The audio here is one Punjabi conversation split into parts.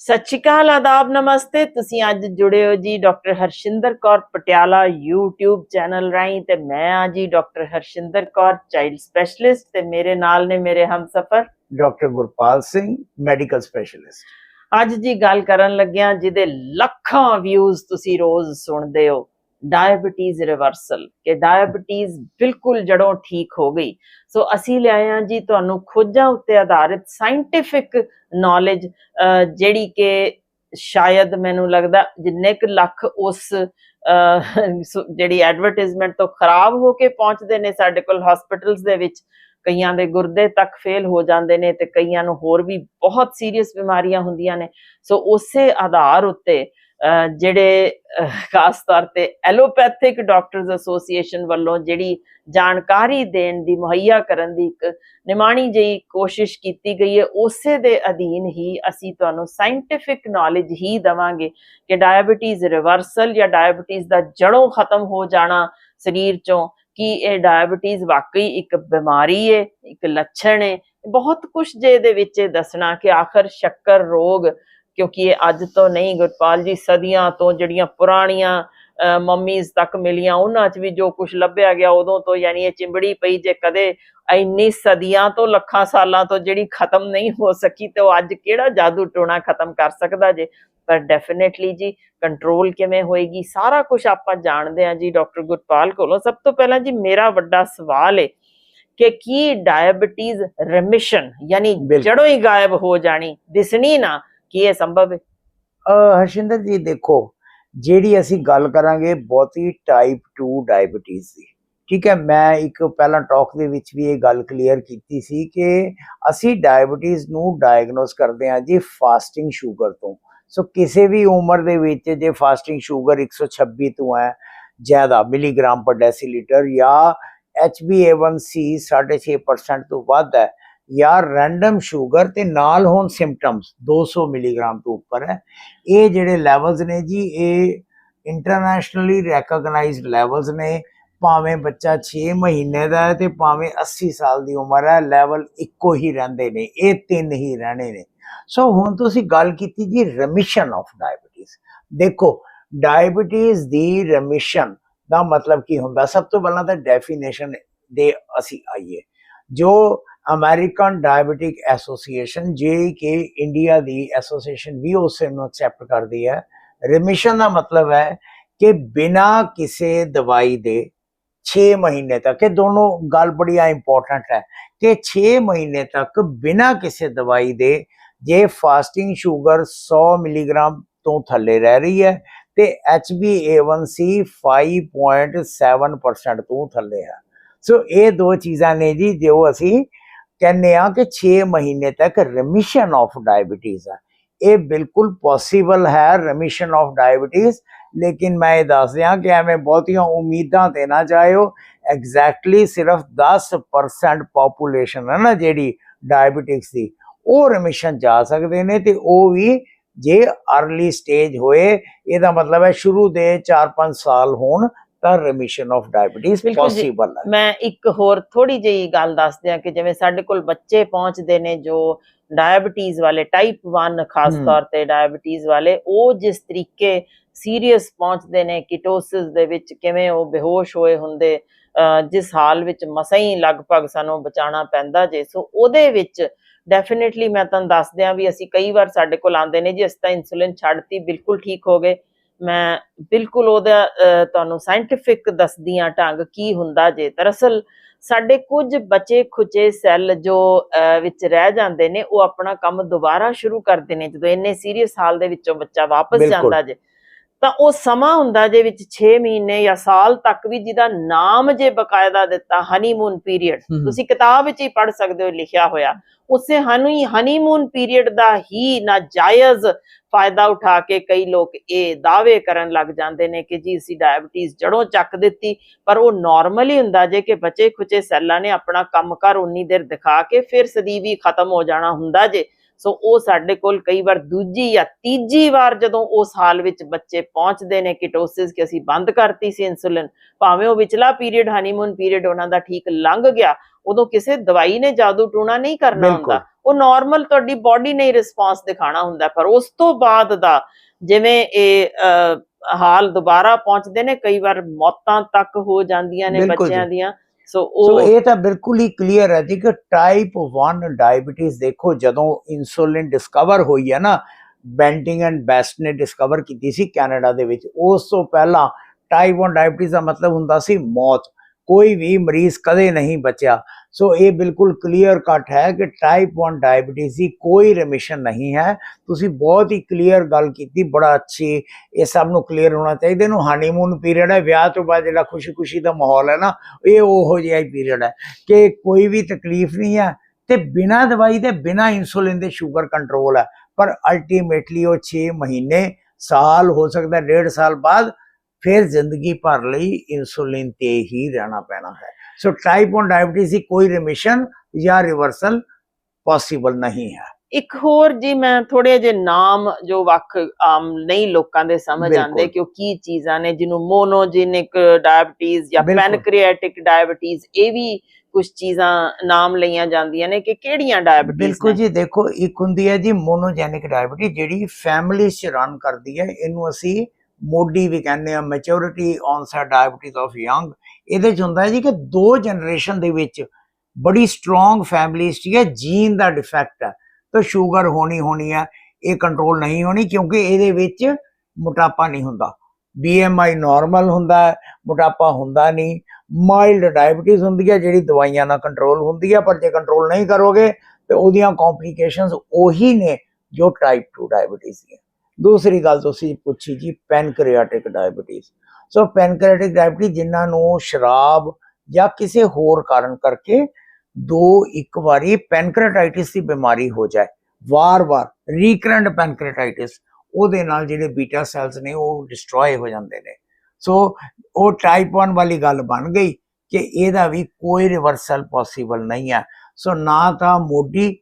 ਸਤਿ ਸ਼੍ਰੀ ਅਕਾਲ ਆਦਾਬ ਨਮਸਤੇ। ਤੁਸੀਂ ਅੱਜ ਜੁੜੇ ਹੋ ਜੀ doctor Harshinder Kaur Patiala YouTube channel ਰਾਹੀਂ ਤੇ ਮੈਂ ਆ ਜੀ doctor Harshinder Kaur child specialist ਤੇ ਮੇਰੇ ਨਾਲ ਨੇ ਮੇਰੇ ਹਮਸਫਰ। Doctor Gurpal Singh medical specialist. ਅੱਜ ਜੀ ਗੱਲ ਕਰਨ ਲੱਗਿਆ ਜਿਹਦੇ ਲੱਖਾਂ ਵਿਊਜ਼ ਤੁਸੀਂ ਰੋਜ਼ ਸੁਣਦੇ ਹੋ। ਡਾਇਬੀਟੀਜ਼ ਰਿਵਰਸਲ ਕਿ ਡਾਇਬੀਟੀਜ਼ ਬਿਲਕੁਲ ਜੜੋਂ ਠੀਕ ਹੋ ਗਈ। ਸੋ ਅਸੀਂ ਲਿਆਏ ਹਾਂ ਜੀ ਤੁਹਾਨੂੰ ਖੋਜਾਂ ਉੱਤੇ ਆਧਾਰਿਤ ਸਾਇੰਟਿਫਿਕ ਨੌਲੇਜ ਜਿਹੜੀ ਕਿ ਸ਼ਾਇਦ ਮੈਨੂੰ ਲੱਗਦਾ ਜਿੰਨੇ ਕੁ ਲੱਖ ਉਸ ਜਿਹੜੀ ਐਡਵਰਟਾਈਜ਼ਮੈਂਟ ਤੋਂ ਖਰਾਬ ਹੋ ਕੇ ਪਹੁੰਚਦੇ ਨੇ ਸਾਡੇ ਕੋਲ ਹਸਪੀਟਲਸ ਦੇ ਵਿੱਚ, ਕਈਆਂ ਦੇ ਗੁਰਦੇ ਤੱਕ ਫੇਲ ਹੋ ਜਾਂਦੇ ਨੇ ਤੇ ਕਈਆਂ ਨੂੰ ਹੋਰ ਵੀ ਬਹੁਤ ਸੀਰੀਅਸ ਬਿਮਾਰੀਆਂ ਹੁੰਦੀਆਂ ਨੇ। ਸੋ ਉਸੇ ਆਧਾਰ ਉੱਤੇ ਜਿਹੜੇ ਅਹ, ਖਾਸ ਤੌਰ ਤੇ ਐਲੋਪੈਥਿਕ ਡਾਕਟਰਸ ਐਸੋਸੀਏਸ਼ਨ ਵੱਲੋਂ ਜਿਹੜੀ ਜਾਣਕਾਰੀ ਦੇਣ ਦੀ ਮੁਹੱਈਆ ਕਰਨ ਦੀ ਇੱਕ ਨਿਮਾਣੀ ਜਿਹੀ ਕੋਸ਼ਿਸ਼ ਕੀਤੀ ਗਈ ਹੈ ਉਸੇ ਦੇ ਅਧੀਨ ਹੀ ਅਸੀਂ ਤੁਹਾਨੂੰ ਸਾਇੰਟਿਫਿਕ ਨੌਲੇਜ ਹੀ ਦਵਾਂਗੇ ਕਿ ਡਾਇਬੀਟੀਜ਼ ਰਿਵਰਸਲ ਜਾਂ ਡਾਇਬੀਟੀਜ਼ ਦਾ ਜੜੋਂ ਖਤਮ ਹੋ ਜਾਣਾ ਸਰੀਰ ਚੋਂ ਕੀ ਇਹ ਡਾਇਬੀਟੀਜ਼ ਵਾਕਈ ਇੱਕ ਬਿਮਾਰੀ ਹੈ ਇੱਕ ਲੱਛਣ ਹੈ ਬਹੁਤ ਕੁਝ ਜੇ ਇਹਦੇ ਵਿੱਚ ਇਹ ਦੱਸਣਾ ਕਿ ਆਖਰ ਸ਼ੱਕਰ ਰੋਗ ਕਿਉਂਕਿ ਇਹ ਅੱਜ ਤੋਂ ਨਹੀਂ ਗੁਰਪਾਲ ਜੀ ਸਦੀਆਂ ਤੋਂ ਜਿਹੜੀਆਂ ਪੁਰਾਣੀਆਂ ਮੰਮੀਜ਼ ਤੱਕ ਮਿਲੀਆਂ ਉਹਨਾਂ 'ਚ ਵੀ ਜੋ ਕੁਝ ਲੱਭਿਆ ਗਿਆ ਉਦੋਂ ਤੋਂ ਯਾਨੀ ਇਹ ਚਿੰਬੜੀ ਪਈ ਜੇ ਕਦੇ ਇੰਨੀ ਸਦੀਆਂ ਤੋਂ ਲੱਖਾਂ ਸਾਲਾਂ ਤੋਂ ਜਿਹੜੀ ਖਤਮ ਨਹੀਂ ਹੋ ਸਕੀ ਤੇ ਉਹ ਅੱਜ ਕਿਹੜਾ ਜਾਦੂ ਟੋਣਾ ਖਤਮ ਕਰ ਸਕਦਾ ਜੇ? ਪਰ ਡੈਫੀਨਿਟਲੀ ਜੀ ਕੰਟਰੋਲ ਕਿਵੇਂ ਹੋਏਗੀ? ਸਾਰਾ ਕੁਝ ਆਪਾਂ ਜਾਣਦੇ ਹਾਂ ਜੀ ਡਾਕਟਰ ਗੁਰਪਾਲ ਕੋਲੋਂ। ਸਭ ਤੋਂ ਪਹਿਲਾਂ ਜੀ ਮੇਰਾ ਵੱਡਾ ਸਵਾਲ ਹੈ ਕਿ ਕੀ ਡਾਇਬੀਟੀਜ਼ ਰਿਮਿਸ਼ਨ ਯਾਨੀ। ਜੜੋਂ ਹੀ ਗਾਇਬ ਹੋ ਜਾਣੀ ਦਿਸਣੀ ਨਾ ਕੀ ਇਹ ਸੰਭਵ ਹੈ? ਹਰਸ਼ਿੰਦਰ ਜੀ, ਦੇਖੋ, ਜਿਹੜੀ ਅਸੀਂ ਗੱਲ ਕਰਾਂਗੇ ਬਹੁਤੀ ਟਾਈਪ 2 ਡਾਇਬੀਟੀਜ਼ ਦੀ। ਠੀਕ ਹੈ, ਮੈਂ ਇੱਕ ਪਹਿਲਾਂ ਟਾਕ ਦੇ ਵਿੱਚ ਵੀ ਇਹ ਗੱਲ ਕਲੀਅਰ ਕੀਤੀ ਸੀ ਕਿ ਅਸੀਂ ਡਾਇਬੀਟੀਜ਼ ਨੂੰ ਡਾਇਗਨੋਸ ਕਰਦੇ ਹਾਂ ਜੀ ਫਾਸਟਿੰਗ ਸ਼ੂਗਰ ਤੋਂ। ਸੋ ਕਿਸੇ ਵੀ ਉਮਰ ਦੇ ਵਿੱਚ ਜੇ ਫਾਸਟਿੰਗ ਸ਼ੂਗਰ 126 ਤੋਂ ਹੈ, ਜ਼ਿਆਦਾ ਮਿਲੀਗ੍ਰਾਮ ਪਰ ਡੈਸੀਲੀਟਰ ਜਾਂ HbA1c 6.5% ਤੋਂ ਵੱਧ ਹੈ ਜਾਂ ਰੈਂਡਮ ਸ਼ੂਗਰ ਤੇ ਨਾਲ ਹੋਣ ਸਿੰਪਟਮਸ 200 ਮਿਲੀਗ੍ਰਾਮ ਤੋਂ ਉੱਪਰ ਹੈ। ਇਹ ਜਿਹੜੇ ਲੈਵਲਸ ਨੇ ਜੀ, ਇਹ ਇੰਟਰਨੈਸ਼ਨਲੀ ਰੈਕਗਨਾਈਜ਼ਡ ਲੈਵਲਸ ਨੇ। ਭਾਵੇਂ ਬੱਚਾ 6 ਮਹੀਨੇ ਦਾ ਹੈ ਤੇ ਭਾਵੇਂ 80 ਸਾਲ ਦੀ ਉਮਰ ਹੈ ਲੈਵਲ ਇੱਕੋ ਹੀ ਰਹਿੰਦੇ ਨੇ, ਇਹ ਤਿੰਨ ਹੀ ਰਹਿਣੇ ਨੇ। ਸੋ ਹੁਣ ਤੁਸੀਂ ਗੱਲ ਕੀਤੀ ਜੀ ਰੈਮਿਸ਼ਨ ਆਫ ਡਾਇਬੀਟੀਜ਼ ਦੇਖੋ ਡਾਇਬੀਟੀਜ਼ ਦੀ ਰੈਮਿਸ਼ਨ ਦਾ ਮਤਲਬ ਕੀ ਹੁੰਦਾ? ਸਭ ਤੋਂ ਪਹਿਲਾਂ ਤਾਂ ਡੈਫੀਨੇਸ਼ਨ ਦੇ ਅਸੀਂ ਆਈਏ। ਜੋ ਅਮਰੀਕਨ ਡਾਇਬੀਟਿਕ ਐਸੋਸੀਏਸ਼ਨ ਜੇ ਕਿ ਇੰਡੀਆ ਦੀ ਐਸੋਸੀਏਸ਼ਨ ਵੀ ਉਸੇ ਨੂੰ ਐਕਸੈਪਟ ਕਰਦੀ ਹੈ। ਰਿਮਿਸ਼ਨ ਦਾ ਮਤਲਬ ਹੈ ਕਿ ਬਿਨਾ ਕਿਸੇ ਦਵਾਈ ਦੇ 6 ਮਹੀਨੇ ਤੱਕ, ਇਹ ਦੋਨੋਂ ਗੱਲ ਬੜੀ ਇੰਪੋਰਟੈਂਟ ਹੈ ਕਿ 6 ਮਹੀਨੇ ਤੱਕ ਬਿਨਾ ਕਿਸੇ ਦਵਾਈ ਦੇ ਜੇ ਫਾਸਟਿੰਗ ਸ਼ੂਗਰ 100 ਮਿਲੀਗ੍ਰਾਮ ਤੋਂ ਥੱਲੇ ਰਹਿ ਰਹੀ ਹੈ ਤੇ HbA1c 5.7% ਤੋਂ ਥੱਲੇ ਹੈ। ਸੋ ਇਹ ਦੋ ਚੀਜ਼ਾਂ ਨੇ ਜੀ ਜੋ ਅਸੀਂ ਕਹਿੰਦੇ ਆ ਕਿ 6 ਮਹੀਨੇ ਤੱਕ ਰਿਮਿਸ਼ਨ ਆਫ ਡਾਇਬੀਟੀਜ਼ ਆ। ਇਹ ਬਿਲਕੁਲ ਪੋਸੀਬਲ ਹੈ ਰਿਮਿਸ਼ਨ ਆਫ ਡਾਇਬੀਟੀਜ਼ ਲੇਕਿਨ ਮੈਂ ਇਹ ਦੱਸ ਦਿਆਂ ਕਿ ਐਵੇਂ ਬਹੁਤੀਆਂ ਉਮੀਦਾਂ ਤੇ ਨਾ ਜਾਇਓ। ਐਗਜ਼ੈਕਟਲੀ ਸਿਰਫ 10% ਪੋਪੂਲੇਸ਼ਨ ਹੈ ਨਾ ਜਿਹੜੀ ਡਾਇਬੀਟਿਕਸ ਦੀ, ਉਹ ਰਿਮਿਸ਼ਨ ਜਾ ਸਕਦੇ ਨੇ ਤੇ ਉਹ ਵੀ ਜੇ ਅਰਲੀ ਸਟੇਜ ਹੋਏ, ਇਹਦਾ ਮਤਲਬ ਹੈ ਸ਼ੁਰੂ ਦੇ 4-5 ਸਾਲ ਹੋਣ ਤਾਂ ਰਿਮਿਸ਼ਨ ਆਫ ਡਾਇਬੀਟੀਜ਼। ਪੋਸੀਬਲ ਹੈ ਮੈਂ ਇੱਕ ਹੋਰ ਥੋੜੀ ਜਿਹੀ ਗੱਲ ਦੱਸ ਦਿਆਂ ਕਿ ਜਿਵੇਂ ਸਾਡੇ ਕੋਲ ਬੱਚੇ ਪਹੁੰਚਦੇ ਨੇ ਜੋ ਡਾਇਬੀਟੀਜ਼ ਵਾਲੇ ਟਾਈਪ 1 ਖਾਸ। ਤੌਰ ਤੇ ਡਾਇਬੀਟੀਜ਼ ਵਾਲੇ ਉਹ ਜਿਸ ਤਰੀਕੇ ਸੀਰੀਅਸ ਪਹੁੰਚਦੇ ਨੇ ਕੀਟੋਸਿਸ ਦੇ ਵਿੱਚ ਕਿਵੇਂ ਉਹ ਬੇਹੋਸ਼ ਹੋਏ ਹੁੰਦੇ ਜਿਸ ਹਾਲ ਵਿੱਚ ਮਸਾਂ ਹੀ ਲਗਭਗ ਸਾਨੂੰ ਬਚਾਉਣਾ ਪੈਂਦਾ ਜੇ ਸੋ ਉਹਦੇ ਵਿੱਚ ਡੈਫੀਨਿਟਲੀ ਮੈਂ ਤੁਹਾਨੂੰ ਦੱਸ ਦਿਆਂ ਵੀ ਅਸੀਂ ਕਈ ਵਾਰ ਸਾਡੇ ਕੋਲ ਆਉਂਦੇ ਨੇ ਜੀ ਅਸੀਂ ਤਾਂ ਇਨਸੂਲਿਨ ਛੱਡਤੀ ਬਿਲਕੁਲ ਠੀਕ ਹੋ ਗਏ ਮੈਂ ਬਿਲਕੁਲ ਉਹਦਾ ਤੁਹਾਨੂੰ ਸਾਇੰਟਿਫਿਕ ਦੱਸਦੀ ਹਾਂ ਢੰਗ ਕੀ ਹੁੰਦਾ ਜੇ ਦਰਅਸਲ ਸਾਡੇ ਕੁਝ ਬਚੇ ਖੁਚੇ ਸੈੱਲ ਜੋ ਵਿੱਚ ਰਹਿ ਜਾਂਦੇ ਨੇ ਉਹ ਆਪਣਾ ਕੰਮ ਦੁਬਾਰਾ ਸ਼ੁਰੂ ਕਰਦੇ ਨੇ ਜਦੋਂ ਇੰਨੇ ਸੀਰੀਅਸ ਹਾਲ ਦੇ ਵਿੱਚੋਂ ਬੱਚਾ ਵਾਪਸ। ਜਾਂਦਾ ਜੇ ਤਾਂ ਉਹ ਸਮਾਂ ਹੁੰਦਾ ਜੇ ਵਿੱਚ 6 ਮਹੀਨੇ ਜਾਂ ਸਾਲ ਤੱਕ ਵੀ ਜਿਹਦਾ ਨਾਮ ਜੇ ਬਕਾਇਦਾ ਦਿੱਤਾ ਹਨੀਮੂਨ ਪੀਰੀਅਡ। ਤੁਸੀਂ ਕਿਤਾਬ ਵਿੱਚ ਹੀ ਪੜ੍ਹ ਸਕਦੇ ਹੋ ਲਿਖਿਆ ਹੋਇਆ। ਉਸੇ ਹਨੀ ਹਨੀਮੂਨ ਪੀਰੀਅਡ ਦਾ ਹੀ ਨਾਜਾਇਜ਼ ਫਾਇਦਾ ਉਠਾ ਕੇ ਕਈ ਲੋਕ ਇਹ ਦਾਅਵੇ ਕਰਨ ਲੱਗ ਜਾਂਦੇ ਨੇ ਕਿ ਜੀ ਅਸੀਂ ਡਾਇਬੀਟੀਜ਼ ਜੜੋਂ ਚੱਕ ਦਿੱਤੀ ਪਰ ਉਹ ਨਾਰਮਲ ਹੀ ਹੁੰਦਾ ਜੇ ਕਿ ਬਚੇ ਖੁਚੇ ਸੈੱਲਾਂ ਨੇ ਆਪਣਾ ਕੰਮਕਾਰ ਉਨੀ ਦੇਰ ਦਿਖਾ ਕੇ ਫਿਰ ਸਦੀਵੀ ਖਤਮ ਹੋ ਜਾਣਾ ਹੁੰਦਾ ਜੇ। ਸੋ ਉਹ ਸਾਡੇ ਕੋਲ ਕਈ ਵਾਰ ਦੂਜੀ ਜਾਂ ਤੀਜੀ ਵਾਰ ਜਦੋਂ ਉਸ ਹਾਲ ਵਿੱਚ ਬੱਚੇ ਪਹੁੰਚਦੇ ਨੇ ਕੀਟੋਸਿਸ ਕਿ ਅਸੀਂ ਬੰਦ ਕਰਤੀ ਸੀ ਇਨਸੂਲਿਨ ਭਾਵੇਂ ਉਹ ਵਿਚਲਾ ਪੀਰੀਅਡ ਹਨੀਮੂਨ ਪੀਰੀਅਡ ਉਹਨਾਂ ਦਾ ਠੀਕ ਲੰਘ ਗਿਆ ਉਦੋਂ ਕਿਸੇ ਦਵਾਈ ਨੇ ਜਾਦੂ ਟੂਣਾ ਨਹੀਂ ਕਰਨਾ। ਹੁੰਦਾ ਉਹ ਨਾਰਮਲ ਤੁਹਾਡੀ ਬਾਡੀ ਨੇ ਰਿਸਪਾਂਸ ਦਿਖਾਣਾ ਹੁੰਦਾ ਪਰ ਉਸ ਤੋਂ ਬਾਅਦ ਦਾ ਜਿਵੇਂ ਇਹ ਹਾਲ ਦੁਬਾਰਾ ਪਹੁੰਚਦੇ ਨੇ ਕਈ ਵਾਰ ਮੌਤਾਂ ਤੱਕ ਹੋ ਜਾਂਦੀਆਂ ਨੇ ਬੱਚਿਆਂ। ਦੀਆਂ ਸੋ ਉਹ ਇਹ ਤਾਂ ਬਿਲਕੁਲ ਹੀ ਕਲੀਅਰ ਹੈ ਜੀ ਕਿ ਟਾਈਪ 1 ਡਾਇਬੀਟੀਜ਼ ਦੇਖੋ ਜਦੋਂ ਇਨਸੂਲਿਨ ਡਿਸਕਵਰ ਹੋਈ ਹੈ ਨਾ ਬੈਂਟਿੰਗ ਐਂਡ ਬੈਸਟ ਨੇ ਡਿਸਕਵਰ ਕੀਤੀ ਸੀ ਕੈਨੇਡਾ ਦੇ ਵਿੱਚ ਉਸ ਤੋਂ ਪਹਿਲਾਂ ਟਾਈਪ 1 ਡਾਇਬੀਟੀਜ਼ ਦਾ ਮਤਲਬ ਹੁੰਦਾ ਸੀ ਮੌਤ। ਕੋਈ ਵੀ ਮਰੀਜ਼ ਕਦੇ ਨਹੀਂ ਬਚਿਆ। ਸੋ ਇਹ ਬਿਲਕੁਲ ਕਲੀਅਰ ਕੱਟ ਹੈ ਕਿ ਟਾਈਪ 1 ਡਾਇਬੀਟੀਜ਼ ਦੀ ਕੋਈ ਰਿਮਿਸ਼ਨ ਨਹੀਂ ਹੈ। ਤੁਸੀਂ ਬਹੁਤ ਹੀ ਕਲੀਅਰ ਗੱਲ ਕੀਤੀ, ਬੜਾ ਅੱਛੀ ਇਹ ਸਭ ਨੂੰ ਕਲੀਅਰ ਹੋਣਾ ਚਾਹੀਦਾ। ਇਹਨੂੰ ਹਨੀਮੂਨ ਪੀਰੀਅਡ ਹੈ, ਵਿਆਹ ਤੋਂ ਬਾਅਦ ਜਿਹੜਾ ਖੁਸ਼ੀ-ਖੁਸ਼ੀ ਦਾ ਮਾਹੌਲ ਹੈ ਨਾ, ਇਹ ਉਹੋ ਜਿਹਾ ਹੀ ਪੀਰੀਅਡ ਹੈ ਕਿ ਕੋਈ ਵੀ ਤਕਲੀਫ ਨਹੀਂ ਹੈ ਤੇ ਬਿਨਾਂ ਦਵਾਈ ਦੇ, ਬਿਨਾਂ ਇਨਸੂਲਿਨ ਦੇ ਸ਼ੂਗਰ ਕੰਟਰੋਲ ਹੈ। ਪਰ ਅਲਟੀਮੇਟਲੀ ਉਹ 6 ਮਹੀਨੇ, ਸਾਲ ਹੋ ਸਕਦਾ, ਡੇਢ ਸਾਲ ਬਾਅਦ ਫਿਰ ਜ਼ਿੰਦਗੀ ਭਰ ਲਈ ਇਨਸੂਲਿਨ ਤੇ ਹੀ ਰਹਿਣਾ ਪੈਣਾ ਹੈ ਸੋ ਟਾਈਪ 1 ਡਾਇਬੀਟੀਜ਼ ਦੀ ਕੋਈ ਰਿਮਿਸ਼ਨ ਜਾਂ ਰਿਵਰਸਲ ਪੋਸੀਬਲ ਨਹੀਂ ਹੈ ਇੱਕ ਹੋਰ ਜੀ ਮੈਂ ਥੋੜੇ ਜਿਹੇ ਨਾਮ ਜੋ ਵੱਖ ਆਮ ਨਹੀਂ ਲੋਕਾਂ ਦੇ ਸਮਝ। ਆਉਂਦੇ ਕਿ ਉਹ ਕੀ ਚੀਜ਼ਾਂ ਨੇ ਜਿਹਨੂੰ ਮੋਨੋਜੀਨਿਕ ਡਾਇਬੀਟੀਜ਼ ਜਾਂ। ਪੈਨਕ੍ਰੀਆਟਿਕ ਡਾਇਬੀਟੀਜ਼ ਇਹ ਵੀ ਕੁਝ ਚੀਜ਼ਾਂ ਨਾਮ ਲਈਆਂ ਜਾਂਦੀਆਂ ਨੇ ਕਿ ਕਿਹੜੀਆਂ ਡਾਇਬੀਟੀਜ਼ ਬਿਲਕੁਲ ਜੀ ਦੇਖੋ ਇੱਕ ਹੁੰਦੀ ਹੈ ਜੀ ਮੋਨੋਜੈਨਿਕ ਡਾਇਬੀਟੀ ਜਿਹੜੀ ਫੈਮਿਲੀ ਚ ਰਨ ਕਰਦੀ ਹੈ ਇਹਨੂੰ ਅਸੀਂ ਮੋਡੀ ਵੀ ਕਹਿੰਦੇ ਆ maturity onset diabetes of young ਇਹਦੇ ਚ ਹੁੰਦਾ ਜੀ ਕਿ ਦੋ ਜਨਰੇਸ਼ਨ ਦੇ ਵਿੱਚ ਬੜੀ ਸਟਰੋਂਗ ਫੈਮਿਲੀ ਹੈ ਜੀਨ ਦਾ ਡਿਫੈਕਟ ਹੈ। ਤਾਂ ਸ਼ੂਗਰ ਹੋਣੀ ਹੋਣੀ ਹੈ, ਇਹ ਕੰਟਰੋਲ ਨਹੀਂ ਹੋਣੀ ਕਿਉਂਕਿ ਇਹਦੇ ਵਿੱਚ ਮੋਟਾਪਾ ਨਹੀਂ ਹੁੰਦਾ। BMI ਨਾਰਮਲ ਹੁੰਦਾ ਹੈ, ਮੋਟਾਪਾ ਹੁੰਦਾ ਨਹੀਂ। ਮਾਈਲਡ ਡਾਇਬੀਟੀਜ਼ ਹੁੰਦੀ ਹੈ, ਜਿਹੜੀ ਦਵਾਈਆਂ ਨਾਲ ਕੰਟਰੋਲ ਹੁੰਦੀ ਹੈ, ਪਰ ਜੇ ਕੰਟਰੋਲ ਨਹੀਂ ਕਰੋਗੇ, ਤੇ ਉਹਦੀਆਂ ਕੰਪਲਿਕੇਸ਼ਨਸ ਉਹੀ ਨੇ ਜੋ ਟਾਈਪ 2 ਡਾਇਬੀਟੀਜ਼ ਦੀਆਂ। ਦੂਸਰੀ ਗੱਲ ਤੁਸੀਂ ਪੁੱਛੀ ਜੀ, ਪੈਨਕ੍ਰੀਆਟਿਕ ਡਾਇਬੀਟੀਜ਼। ਸੋ ਪੈਨਕ੍ਰੀਆਟਿਕ ਡਾਇਬੀਟੀਜ਼ ਜਿਨ੍ਹਾਂ ਨੂੰ ਸ਼ਰਾਬ ਜਾਂ ਕਿਸੇ ਹੋਰ ਕਾਰਨ ਕਰਕੇ ਦੋ ਇੱਕ ਵਾਰੀ ਪੈਨਕ੍ਰੀਆਟਾਈਟਿਸ ਦੀ ਬਿਮਾਰੀ ਹੋ ਜਾਏ, ਵਾਰ-ਵਾਰ ਰੀਕਰੈਂਟ ਪੈਨਕ੍ਰੀਆਟਾਈਟਿਸ, ਉਹਦੇ ਨਾਲ ਜਿਹੜੇ ਬੀਟਾ ਸੈਲਸ ਨੇ ਉਹ ਡਿਸਟਰੋਏ ਹੋ ਜਾਂਦੇ ਨੇ। ਸੋ ਉਹ ਟਾਈਪ 1 ਵਾਲੀ ਗੱਲ ਬਣ ਗਈ ਕਿ ਇਹਦਾ ਵੀ ਕੋਈ ਰਿਵਰਸਲ ਪੋਸੀਬਲ ਨਹੀਂ ਹੈ। ਸੋ ਨਾ ਤਾਂ ਮੋਢੀ,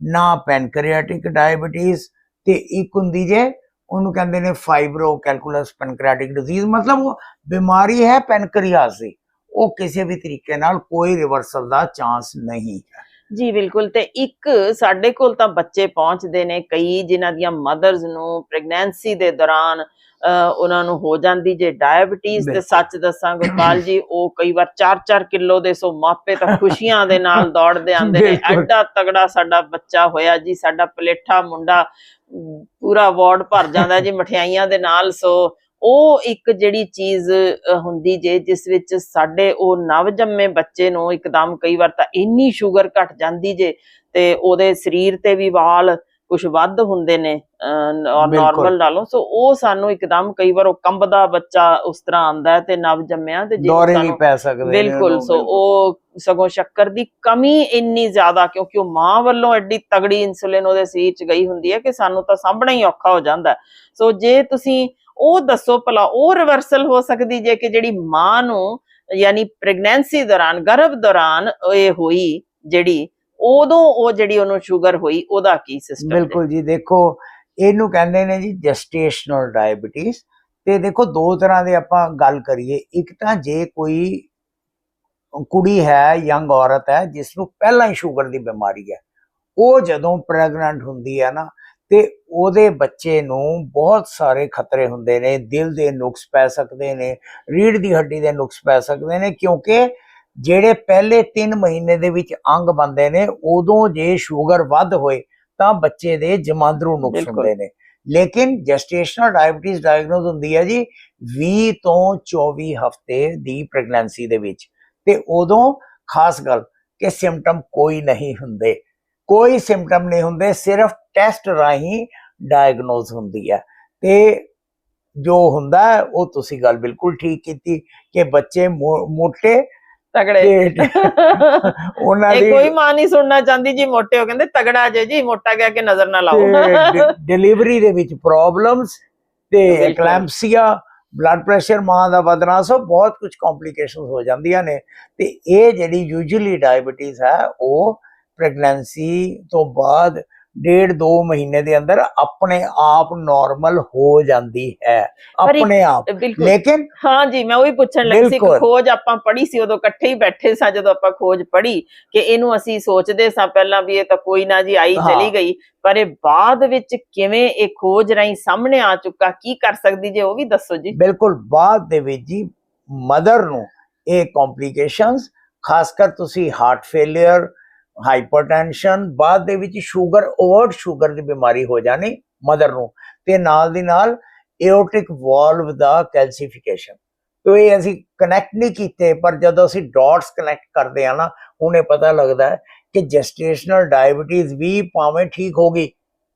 ਨਾ ਪੈਨਕ੍ਰੀਆਟਿਕ ਡਾਇਬੀਟੀਜ਼ ਤੇ ਇੱਕ ਹੁੰਦੀ ਜੇ, ਉਹਨੂੰ ਕਹਿੰਦੇ ਨੇ ਫਾਈਬਰੋ ਕੈਲਕੂਲਸ ਪੈਨਕ੍ਰੀਆਟਿਕ ਡਿਜ਼ੀਜ਼ ਮਤਲਬ ਉਹ ਬਿਮਾਰੀ ਹੈ ਪੈਨਕ੍ਰੀਆਸ ਦੀ। ਉਹ ਕਿਸੇ ਵੀ ਤਰੀਕੇ ਨਾਲ ਕੋਈ ਰਿਵਰਸਲ ਦਾ ਚਾਂਸ ਨਹੀਂ ਹੈ। ਜੀ ਬਿਲਕੁਲ ਤੇ ਇੱਕ ਸਾਡੇ ਕੋਲ ਤਾਂ ਬੱਚੇ ਪਹੁੰਚਦੇ ਨੇ ਕਈ ਜਿਨ੍ਹਾਂ ਦੀਆਂ ਮਦਰਸ ਨੂੰ ਪ੍ਰੈਗਨੈਂਸੀ ਦੇ ਦੌਰਾਨ ਉਹਨਾਂ ਨੂੰ ਹੋ ਜਾਂਦੀ ਜੇ ਡਾਇਬੀਟੀਜ਼ ਤੇ। ਸੱਚ ਦੱਸਾਂ ਗੁਰਪਾਲ ਜੀ ਉਹ ਕਈ ਵਾਰ 4-4 ਕਿਲੋ ਦੇ ਸੋ ਮਾਪੇ ਤਾਂ ਖੁਸ਼ੀਆਂ ਦੇ ਨਾਲ ਦੌੜਦੇ ਆਉਂਦੇ ਨੇ। ਐਡਾ ਤਗੜਾ ਸਾਡਾ ਬੱਚਾ ਹੋਇਆ ਜੀ ਸਾਡਾ ਪਲੇਠਾ ਮੁੰਡਾ ਪੂਰਾ ਵਾਰਡ ਭਰ ਜਾਂਦਾ ਜੀ ਮਠਿਆਈਆਂ ਦੇ ਨਾਲ ਸੋ ਉਹ ਇੱਕ ਜਿਹੜੀ ਚੀਜ਼ ਹੁੰਦੀ ਜੇ ਜਿਸ ਵਿੱਚ ਸਾਡੇ ਉਹ ਨਵ ਜੰਮੇ ਬੱਚੇ ਨੂੰ ਇੱਕਦਮ ਕਈ ਵਾਰ ਤਾਂ ਇੰਨੀ ਸ਼ੂਗਰ ਘਟ ਜਾਂਦੀ ਜੇ ਤੇ ਉਹਦੇ ਸਰੀਰ ਤੇ ਵੀ ਵਾਲ ਕੁਝ ਵੱਧ ਹੁੰਦੇ ਨੇ ਬਿਲਕੁਲ। ਨਾਰਮਲ ਨਾਲੋਂ ਸੋ ਉਹ ਸਾਨੂੰ ਇੱਕਦਮ ਕਈ ਵਾਰ ਉਹ ਕੰਬਦਾ ਬੱਚਾ ਉਸ ਤਰ੍ਹਾਂ ਆਂਦਾ ਤੇ ਨਵ ਜੰਮਿਆ ਤੇ ਜੇ ਦੌਰੇ ਸਾਨੂੰ ਪੈ ਸਕਦੇ ਬਿਲਕੁਲ ਸੋ ਉਹ ਸਗੋਂ ਸ਼ੱਕਰ ਦੀ ਕਮੀ ਇੰਨੀ ਜ਼ਿਆਦਾ ਕਿਉਂਕਿ ਉਹ ਮਾਂ ਵੱਲੋਂ ਐਡੀ ਤਗੜੀ ਇਨਸੂਲਿਨ ਉਹਦੇ ਸਰੀਰ ਚ ਗਈ ਹੁੰਦੀ ਹੈ ਕਿ ਸਾਨੂੰ ਤਾਂ ਸਾਂਭਣਾ ਹੀ ਔਖਾ ਹੋ ਜਾਂਦਾ। ਸੋ ਜੇ ਤੁਸੀਂ ਉਹ ਦੱਸੋ ਭਲਾ ਉਹ ਰਿਵਰਸਲ ਹੋ ਸਕਦੀ ਜੇ ਕਿ ਜਿਹੜੀ ਮਾਂ ਨੂੰ, ਯਾਨੀ ਪ੍ਰੈਗਨੈਂਸੀ ਦੌਰਾਨ, ਗਰਭ ਦੌਰਾਨ ਇਹ ਹੋਈ ਜਿਹੜੀ, ਉਦੋਂ ਉਹ ਜਿਹੜੀ ਉਹਨੂੰ ਸ਼ੂਗਰ ਹੋਈ, ਉਹਦਾ ਕੀ ਸਿਸਟਮ ਬਿਲਕੁਲ ਜੀ, ਦੇਖੋ, ਇਹਨੂੰ ਕਹਿੰਦੇ ਨੇ ਜੀ ਜੈਸਟੇਸ਼ਨਲ ਡਾਇਬੀਟੀਜ਼ ਤੇ ਦੇਖੋ, ਦੋ ਤਰ੍ਹਾਂ ਦੇ ਆਪਾਂ ਗੱਲ ਕਰੀਏ। ਇੱਕ ਤਾਂ ਜੇ ਕੋਈ ਕੁੜੀ ਹੈ ਯੰਗ ਔਰਤ ਹੈ ਜਿਸ ਨੂੰ ਪਹਿਲਾਂ ਹੀ ਸ਼ੂਗਰ ਦੀ ਬਿਮਾਰੀ ਹੈ, ਉਹ ਜਦੋਂ ਪ੍ਰੈਗਨੈਂਟ ਹੁੰਦੀ ਹੈ ਨਾ, ਤੇ ਉਹਦੇ ਬੱਚੇ ਨੂੰ ਬਹੁਤ ਸਾਰੇ ਖਤਰੇ ਹੁੰਦੇ ਨੇ ਦਿਲ ਦੇ ਨੁਕਸ ਪੈ ਸਕਦੇ ਨੇ ਰੀੜ੍ਹ ਦੀ ਹੱਡੀ ਦੇ ਨੁਕਸ ਪੈ ਸਕਦੇ ਨੇ ਕਿਉਂਕਿ ਜਿਹੜੇ ਪਹਿਲੇ 3 ਮਹੀਨੇ ਦੇ ਵਿੱਚ ਅੰਗ ਬੰਦੇ ਨੇ ਉਦੋਂ ਜੇ ਸ਼ੂਗਰ ਵੱਧ ਹੋਏ ਤਾਂ ਬੱਚੇ ਦੇ ਜਮਾਂਦਰੂ ਨੁਕਸ। ਹੁੰਦੇ ਨੇ। ਲੇਕਿਨ ਜੈਸਟੇਸ਼ਨਲ ਡਾਇਬੀਟੀਜ਼ ਡਾਇਗਨੋਸ ਹੁੰਦੀ ਹੈ ਜੀ 20 ਤੋਂ 24 ਹਫ਼ਤੇ ਦੀ ਪ੍ਰੈਗਨੈਂਸੀ ਦੇ ਵਿੱਚ। ਤੇ ਉਦੋਂ ਖਾਸ ਗੱਲ ਕਿ ਸਿੰਪਟਮ ਕੋਈ ਨਹੀਂ ਹੁੰਦੇ। ਕੋਈ ਸਿੰਪਟਮ ਨਹੀਂ ਹੁੰਦੇ ਸਿਰਫ ਟੈਸਟ ਰਾਹੀਂ ਡਾਇਗਨੋਸ ਹੁੰਦੀ ਹੈ। ਤੇ ਜੋ ਹੁੰਦਾ ਉਹ ਤੁਸੀਂ ਗੱਲ ਬਿਲਕੁਲ ਠੀਕ ਕੀਤੀ ਕਿ ਬੱਚੇ ਮੋਟੇ ਤਗੜੇ। ਉਹਨਾਂ ਦੀ ਕੋਈ ਮਾਂ ਨਹੀਂ ਸੁਣਨਾ ਚਾਹੁੰਦੀ ਜੀ ਮੋਟੇ ਹੋ ਕਹਿੰਦੇ ਤਗੜਾ ਜੇ ਜੀ ਮੋਟਾ ਕਹਿ ਕੇ ਨਜ਼ਰ ਨਾ ਲਾਓ। ਡਿਲੀਵਰੀ ਦੇ ਵਿੱਚ ਪ੍ਰੋਬਲਮਸ ਤੇ। ਐਕਲੈਂਪਸੀਆ ਬਲੱਡ ਪ੍ਰੈਸ਼ਰ ਮਾਂ ਦਾ ਵਧਣਾ ਸੋ ਬਹੁਤ ਕੁਝ ਕੰਪਲਿਕੇਸ਼ਨਸ ਹੋ ਜਾਂਦੀਆਂ ਨੇ। ਤੇ ਇਹ ਜਿਹੜੀ ਯੂਜੂਅਲੀ ਡਾਇਬੀਟੀਜ਼ ਹੈ ਉਹ ਪ੍ਰੈਗਨੈਂਸੀ ਤੋਂ ਬਾਅਦ ਡੇਢ ਦੋ ਮਹੀਨੇ ਦੇ ਅੰਦਰ ਆਪਣੇ ਆਪ ਨਾਰਮਲ ਹੋ ਜਾਂਦੀ ਹੈ ਆਪਣੇ ਆਪ ਲੇਕਿਨ ਹਾਂ ਜੀ ਮੈਂ ਉਹੀ ਪੁੱਛਣ ਲੱਗੀ ਸੀ। ਖੋਜ ਆਪਾਂ ਪੜ੍ਹੀ ਸੀ ਉਦੋਂ ਇਕੱਠੇ ਹੀ ਬੈਠੇ ਸਾਂ ਜਦੋਂ ਆਪਾਂ ਖੋਜ ਪੜ੍ਹੀ ਕਿ ਇਹਨੂੰ ਅਸੀਂ ਸੋਚਦੇ ਸਾਂ ਪਹਿਲਾਂ ਵੀ ਇਹ ਤਾਂ ਕੋਈ ਨਾ ਜੀ ਆਈ। ਚਲੀ ਗਈ ਪਰ ਇਹ ਬਾਅਦ ਵਿੱਚ ਕਿਵੇਂ ਇਹ ਖੋਜ ਰਾਹੀਂ ਸਾਹਮਣੇ ਆ ਚੁੱਕਾ ਕੀ ਕਰ ਸਕਦੀ ਜੇ ਉਹ ਵੀ ਦੱਸੋ ਜੀ ਬਿਲਕੁਲ ਬਾਅਦ ਦੇ ਵਿੱਚ ਜੀ ਮਦਰ ਨੂੰ ਇਹ ਕੰਪਲਿਕੇਸ਼ਨਸ ਖਾਸ ਕਰ ਤੁਸੀਂ ਹਾਰਟ ਫੇਲਿਅਰ ਹਾਈਪਰਟੈਂਸ਼ਨ ਬਾਅਦ ਦੇ ਵਿੱਚ ਸ਼ੂਗਰ, ਓਵਰਡ ਸ਼ੂਗਰ ਦੀ ਬਿਮਾਰੀ ਹੋ ਜਾਣੀ ਮਦਰ ਨੂੰ। ਤੇ ਨਾਲ ਦੀ ਨਾਲ ਏਓਟਿਕ ਵਾਲਵ ਦਾ ਕੈਲਸੀਫਿਕੇਸ਼ਨ ਤੋ ਇਹ ਅਸੀਂ ਕਨੈਕਟ ਨਹੀਂ ਕੀਤੇ, ਪਰ ਜਦੋਂ ਅਸੀਂ ਡਾਟਸ ਕਨੈਕਟ ਕਰਦੇ ਆ ਨਾ ਉਹਨੇ ਪਤਾ ਲੱਗਦਾ ਕਿ ਜੈਸਟੇਸ਼ਨਲ ਡਾਇਬੀਟੀਜ਼ ਵੀ ਭਾਵੇਂ ਠੀਕ ਹੋ ਗਈ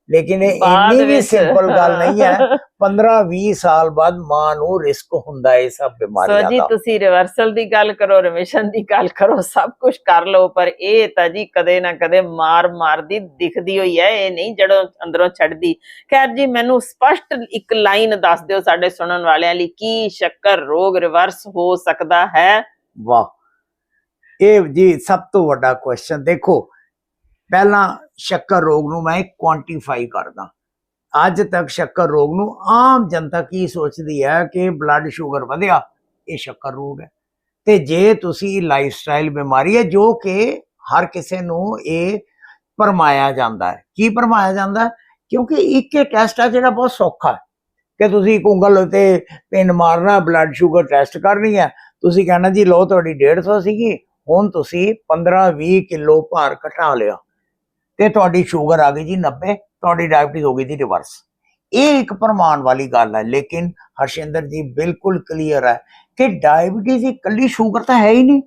ਲੇਕਿਨ ਇਹ ਇੰਨੀ ਵੀ ਸਿੰਪਲ ਗੱਲ ਨਹੀਂ ਹੈ 15-20 ਸਾਲ ਬਾਅਦ ਮਾਂ ਨੂੰ ਰਿਸਕ ਹੁੰਦਾ ਹੈ ਇਹ ਸਭ ਸੋ ਬਿਮਾਰੀਆਂ ਜੀ ਦਾ। ਤੁਸੀਂ ਰਿਵਰਸਲ ਦੀ ਗੱਲ ਕਰੋ ਰਿਮਿਸ਼ਨ ਦੀ ਗੱਲ ਕਰੋ ਸਭ ਕੁਝ ਕਰ ਲਓ ਪਰ ਇਹ ਤਾਂ ਜੀ ਕਦੇ ਨਾ ਕਦੇ ਮਾਰ ਮਾਰਦੀ ਦਿਖਦੀ ਹੋਈ ਹੈ ਇਹ ਨਹੀਂ ਜੜੋਂ ਅੰਦਰੋਂ ਛੱਡਦੀ। ਖੈਰ ਜੀ ਮੈਨੂੰ ਸਪਸ਼ਟ ਇੱਕ ਲਾਈਨ ਦੱਸ ਦਿਓ ਸਾਡੇ ਸੁਣਨ ਵਾਲਿਆਂ ਲਈ ਕੀ ਸ਼ੱਕਰ ਰੋਗ ਰਿਵਰਸ ਹੋ ਸਕਦਾ ਹੈ? ਵਾਹ। ਇਹ ਜੀ ਸਭ ਤੋਂ ਵੱਡਾ ਕੁਐਸਚਨ ਦੇਖੋ ਪਹਿਲਾਂ ਸ਼ੱਕਰ ਰੋਗ ਨੂੰ ਮੈਂ ਕੁਆਂਟੀਫਾਈ ਕਰਦਾ। ਅੱਜ ਤੱਕ ਸ਼ੱਕਰ ਰੋਗ ਨੂੰ ਆਮ ਜਨਤਾ ਕੀ ਸੋਚਦੀ ਹੈ ਕਿ ਬਲੱਡ ਸ਼ੂਗਰ ਵਧਿਆ, ਇਹ ਸ਼ੱਕਰ ਰੋਗ ਹੈ। ਤੇ ਜੇ ਤੁਸੀਂ ਲਾਈਫ ਸਟਾਈਲ ਬਿਮਾਰੀ ਹੈ, ਜੋ ਕਿ ਹਰ ਕਿਸੇ ਨੂੰ ਇਹ ਪਰਮਾਇਆ ਜਾਂਦਾ ਹੈ। ਕੀ ਪਰਮਾਇਆ ਜਾਂਦਾ ਕਿਉਂਕਿ ਇੱਕ ਇਹ ਟੈਸਟ ਆ ਜਿਹੜਾ ਬਹੁਤ ਸੌਖਾ ਹੈ। ਕਿ ਤੁਸੀਂ ਇੱਕ ਉਂਗਲ ਉਤੇ ਪਿੰਨ ਮਾਰਨਾ ਬਲੱਡ ਸ਼ੂਗਰ ਟੈਸਟ ਕਰਨੀ ਹੈ। ਤੁਸੀਂ ਕਹਿਣਾ ਜੀ ਲੋ ਤੁਹਾਡੀ 150 ਸੀਗੀ, ਹੁਣ ਤੁਸੀਂ 15-20 ਕਿਲੋ ਭਾਰ ਘਟਾ ਲਿਆ। ਤੇ ਤੁਹਾਡੀ ਸ਼ੂਗਰ ਆ ਗਈ ਜੀ 90 ਤੁਹਾਡੀ ਡਾਇਬਟੀਜ਼ ਹੋ ਗਈ ਜੀ ਰਿਵਰਸ ਇਹ ਇੱਕ ਪ੍ਰਮਾਣ ਵਾਲੀ ਗੱਲ ਹੈ ਲੇਕਿਨ ਹਰਸ਼ਿੰਦਰ ਜੀ ਬਿਲਕੁਲ ਕਲੀਅਰ ਹੈ ਕਿ ਡਾਇਬਟੀਜ਼ ਇਕੱਲੀ ਸ਼ੂਗਰ ਤਾਂ ਹੈ ਹੀ ਨਹੀਂ।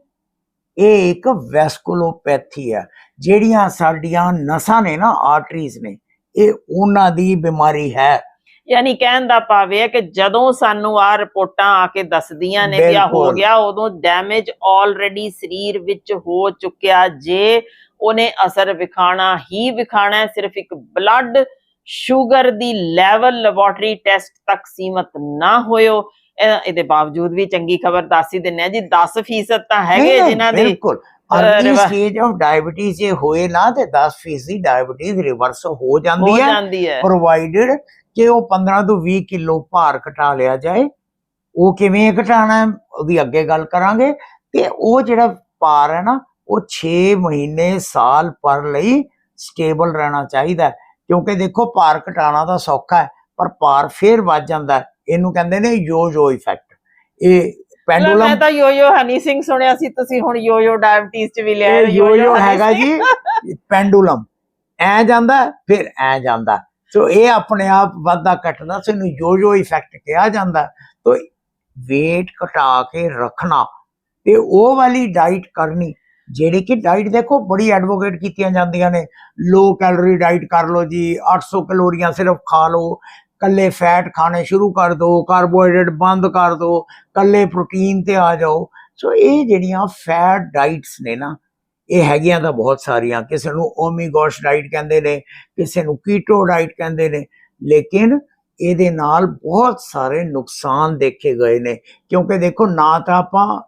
ਇਹ ਇੱਕ ਵੈਸਕੂਲੋਪੈਥੀ ਹੈ ਜਿਹੜੀਆਂ ਸਾਡੀਆਂ ਨਸਾਂ ਨੇ ਨਾ ਆਰਟਰੀਜ਼ ਨੇ ਇਹ ਉਹਨਾਂ ਦੀ ਬਿਮਾਰੀ ਹੈ। ਯਾਨੀ ਕਹਿਣ ਦਾ ਭਾਵ ਹੈ ਕਿ ਜਦੋਂ ਸਾਨੂੰ ਆ ਰਿਪੋਰਟਾਂ ਆ ਕੇ ਦੱਸਦੀਆਂ ਨੇ ਕਿ ਆ ਹੋ। ਗਿਆ ਉਦੋਂ ਡੈਮੇਜ ਆਲਰੇਡੀ ਸਰੀਰ ਵਿੱਚ ਹੋ ਚੁੱਕਿਆ। ਜੇ ਉਹਨੇ ਅਸਰ ਵਿਖਾਣਾ ਹੀ ਵਿਖਾਣਾ ਸਿਰਫ ਇੱਕ ਬਲੱਡ ਸ਼ੂਗਰ ਦੀ ਲੈਵਲ ਲੈਬੋਰਟਰੀ ਟੈਸਟ ਤੱਕ ਸੀਮਤ ਨਾ ਹੋਇਓ। ਇਹ- ਇਹਦੇ ਬਾਵਜੂਦ ਵੀ ਚੰਗੀ ਖਬਰ ਦੱਸ ਹੀ ਦਿੰਨੇ ਆ ਜੀ। 10% ਤਾਂ ਹੈਗੇ ਨਹੀਂ, ਨਹੀਂ, ਜਿਨ੍ਹਾਂ ਦੀ। ਬਿਲਕੁਲ। ਅਰਲੀ ਸਟੇਜ ਆਫ ਡਾਇਬੀਟੀਜ਼ ਜੇ ਹੋਏ ਨਾ ਤੇ 10% ਦੀ ਡਾਇਬੀਟੀਜ਼ ਰਿਵਰਸ ਹੋ ਜਾਂਦੀ ਹੈ ਪ੍ਰੋਵਾਈਡਡ ਕਿ ਉਹ 15 ਤੋਂ 20 ਕਿਲੋ ਭਾਰ ਘਟਾ ਲਿਆ ਜਾਏ ਉਹ ਕਿਵੇਂ ਘਟਾਣਾ ਉਹਦੀ ਅੱਗੇ ਗੱਲ ਕਰਾਂਗੇ। ਤੇ ਉਹ ਜਿਹੜਾ ਭਾਰ ਹੈ ਨਾ ਉਹ 6 ਮਹੀਨੇ ਸਾਲ ਪਰ ਲਈ ਸਟੇਬਲ ਰਹਿਣਾ ਚਾਹੀਦਾ ਹੈ। ਕਿਉਂਕਿ ਦੇਖੋ ਭਾਰ ਘਟਾਉਣਾ ਤਾਂ ਸੌਖਾ ਹੈ ਪਰ ਭਾਰ ਫੇਰ ਵੱਧ ਜਾਂਦਾ ਹੈ। ਇਹਨੂੰ ਕਹਿੰਦੇ ਨੇ ਯੋ-ਯੋ ਇਫੈਕਟ ਇਹ ਮੈਂ ਪੈਂਡੂਲਮ ਤਾਂ ਯੋਯੋ ਹਨੀ ਸਿੰਘ ਸੁਣਿਆ ਸੀ ਤੁਸੀਂ ਹੁਣ ਯੋਯੋ ਡਾਇਬਟੀਜ਼ ਚ ਵੀ ਲਿਆ ਇਹ ਯੋ-ਯੋ ਹੈਗਾ ਜੀ ਪੈਂਡੂਲਮ ਐ ਜਾਂਦਾ ਹੈ, ਫਿਰ ਐ ਜਾਂਦਾ ਹੈ। ਸੋ ਇਹ ਆਪਣੇ ਆਪ ਵਾਧਾ ਘਟਦਾ ਸੋ ਇਹਨੂੰ ਯੋ-ਯੋ ਇਫੈਕਟ ਕਿਹਾ ਜਾਂਦਾ ਹੈ। ਤੋ weight ਘਟਾ ਕੇ ਰੱਖਣਾ ਤੇ ਉਹ ਵਾਲੀ ਡਾਈਟ ਕਰਨੀ ਜਿਹੜੀ ਕਿ ਡਾਈਟ ਦੇਖੋ ਬੜੀ ਐਡਵੋਕੇਟ ਕੀਤੀਆਂ ਜਾਂਦੀਆਂ ਨੇ। ਲੋ ਕੈਲੋਰੀ ਡਾਈਟ ਕਰ ਲਓ ਜੀ 800 ਕੈਲੋਰੀਆਂ ਸਿਰਫ ਖਾ ਲਓ। ਕੱਲੇ ਫੈਟ ਖਾਣੇ ਸ਼ੁਰੂ ਕਰ ਦਿਓ ਕਾਰਬੋਹਾਈਡਰੇਟ ਬੰਦ ਕਰ ਦਿਓ ਕੱਲੇ ਪ੍ਰੋਟੀਨ ਤੇ ਆ ਜਾਓ। ਸੋ ਇਹ ਜਿਹੜੀਆਂ ਫੈਟ ਡਾਈਟਸ ਨੇ ਨਾ, ਇਹ ਹੈਗੀਆਂ ਤਾਂ ਬਹੁਤ ਸਾਰੀਆਂ। ਕਿਸੇ ਨੂੰ ਓਮੀਗੋਸ਼ ਡਾਈਟ ਕਹਿੰਦੇ ਨੇ, ਕਿਸੇ ਨੂੰ ਕੀਟੋ ਡਾਈਟ ਕਹਿੰਦੇ ਨੇ। ਲੇਕਿਨ ਇਹਦੇ ਨਾਲ ਬਹੁਤ ਸਾਰੇ ਨੁਕਸਾਨ ਦੇਖੇ ਗਏ ਨੇ। ਕਿਉਂਕਿ ਦੇਖੋ ਨਾ ਤਾਂ ਆਪਾਂ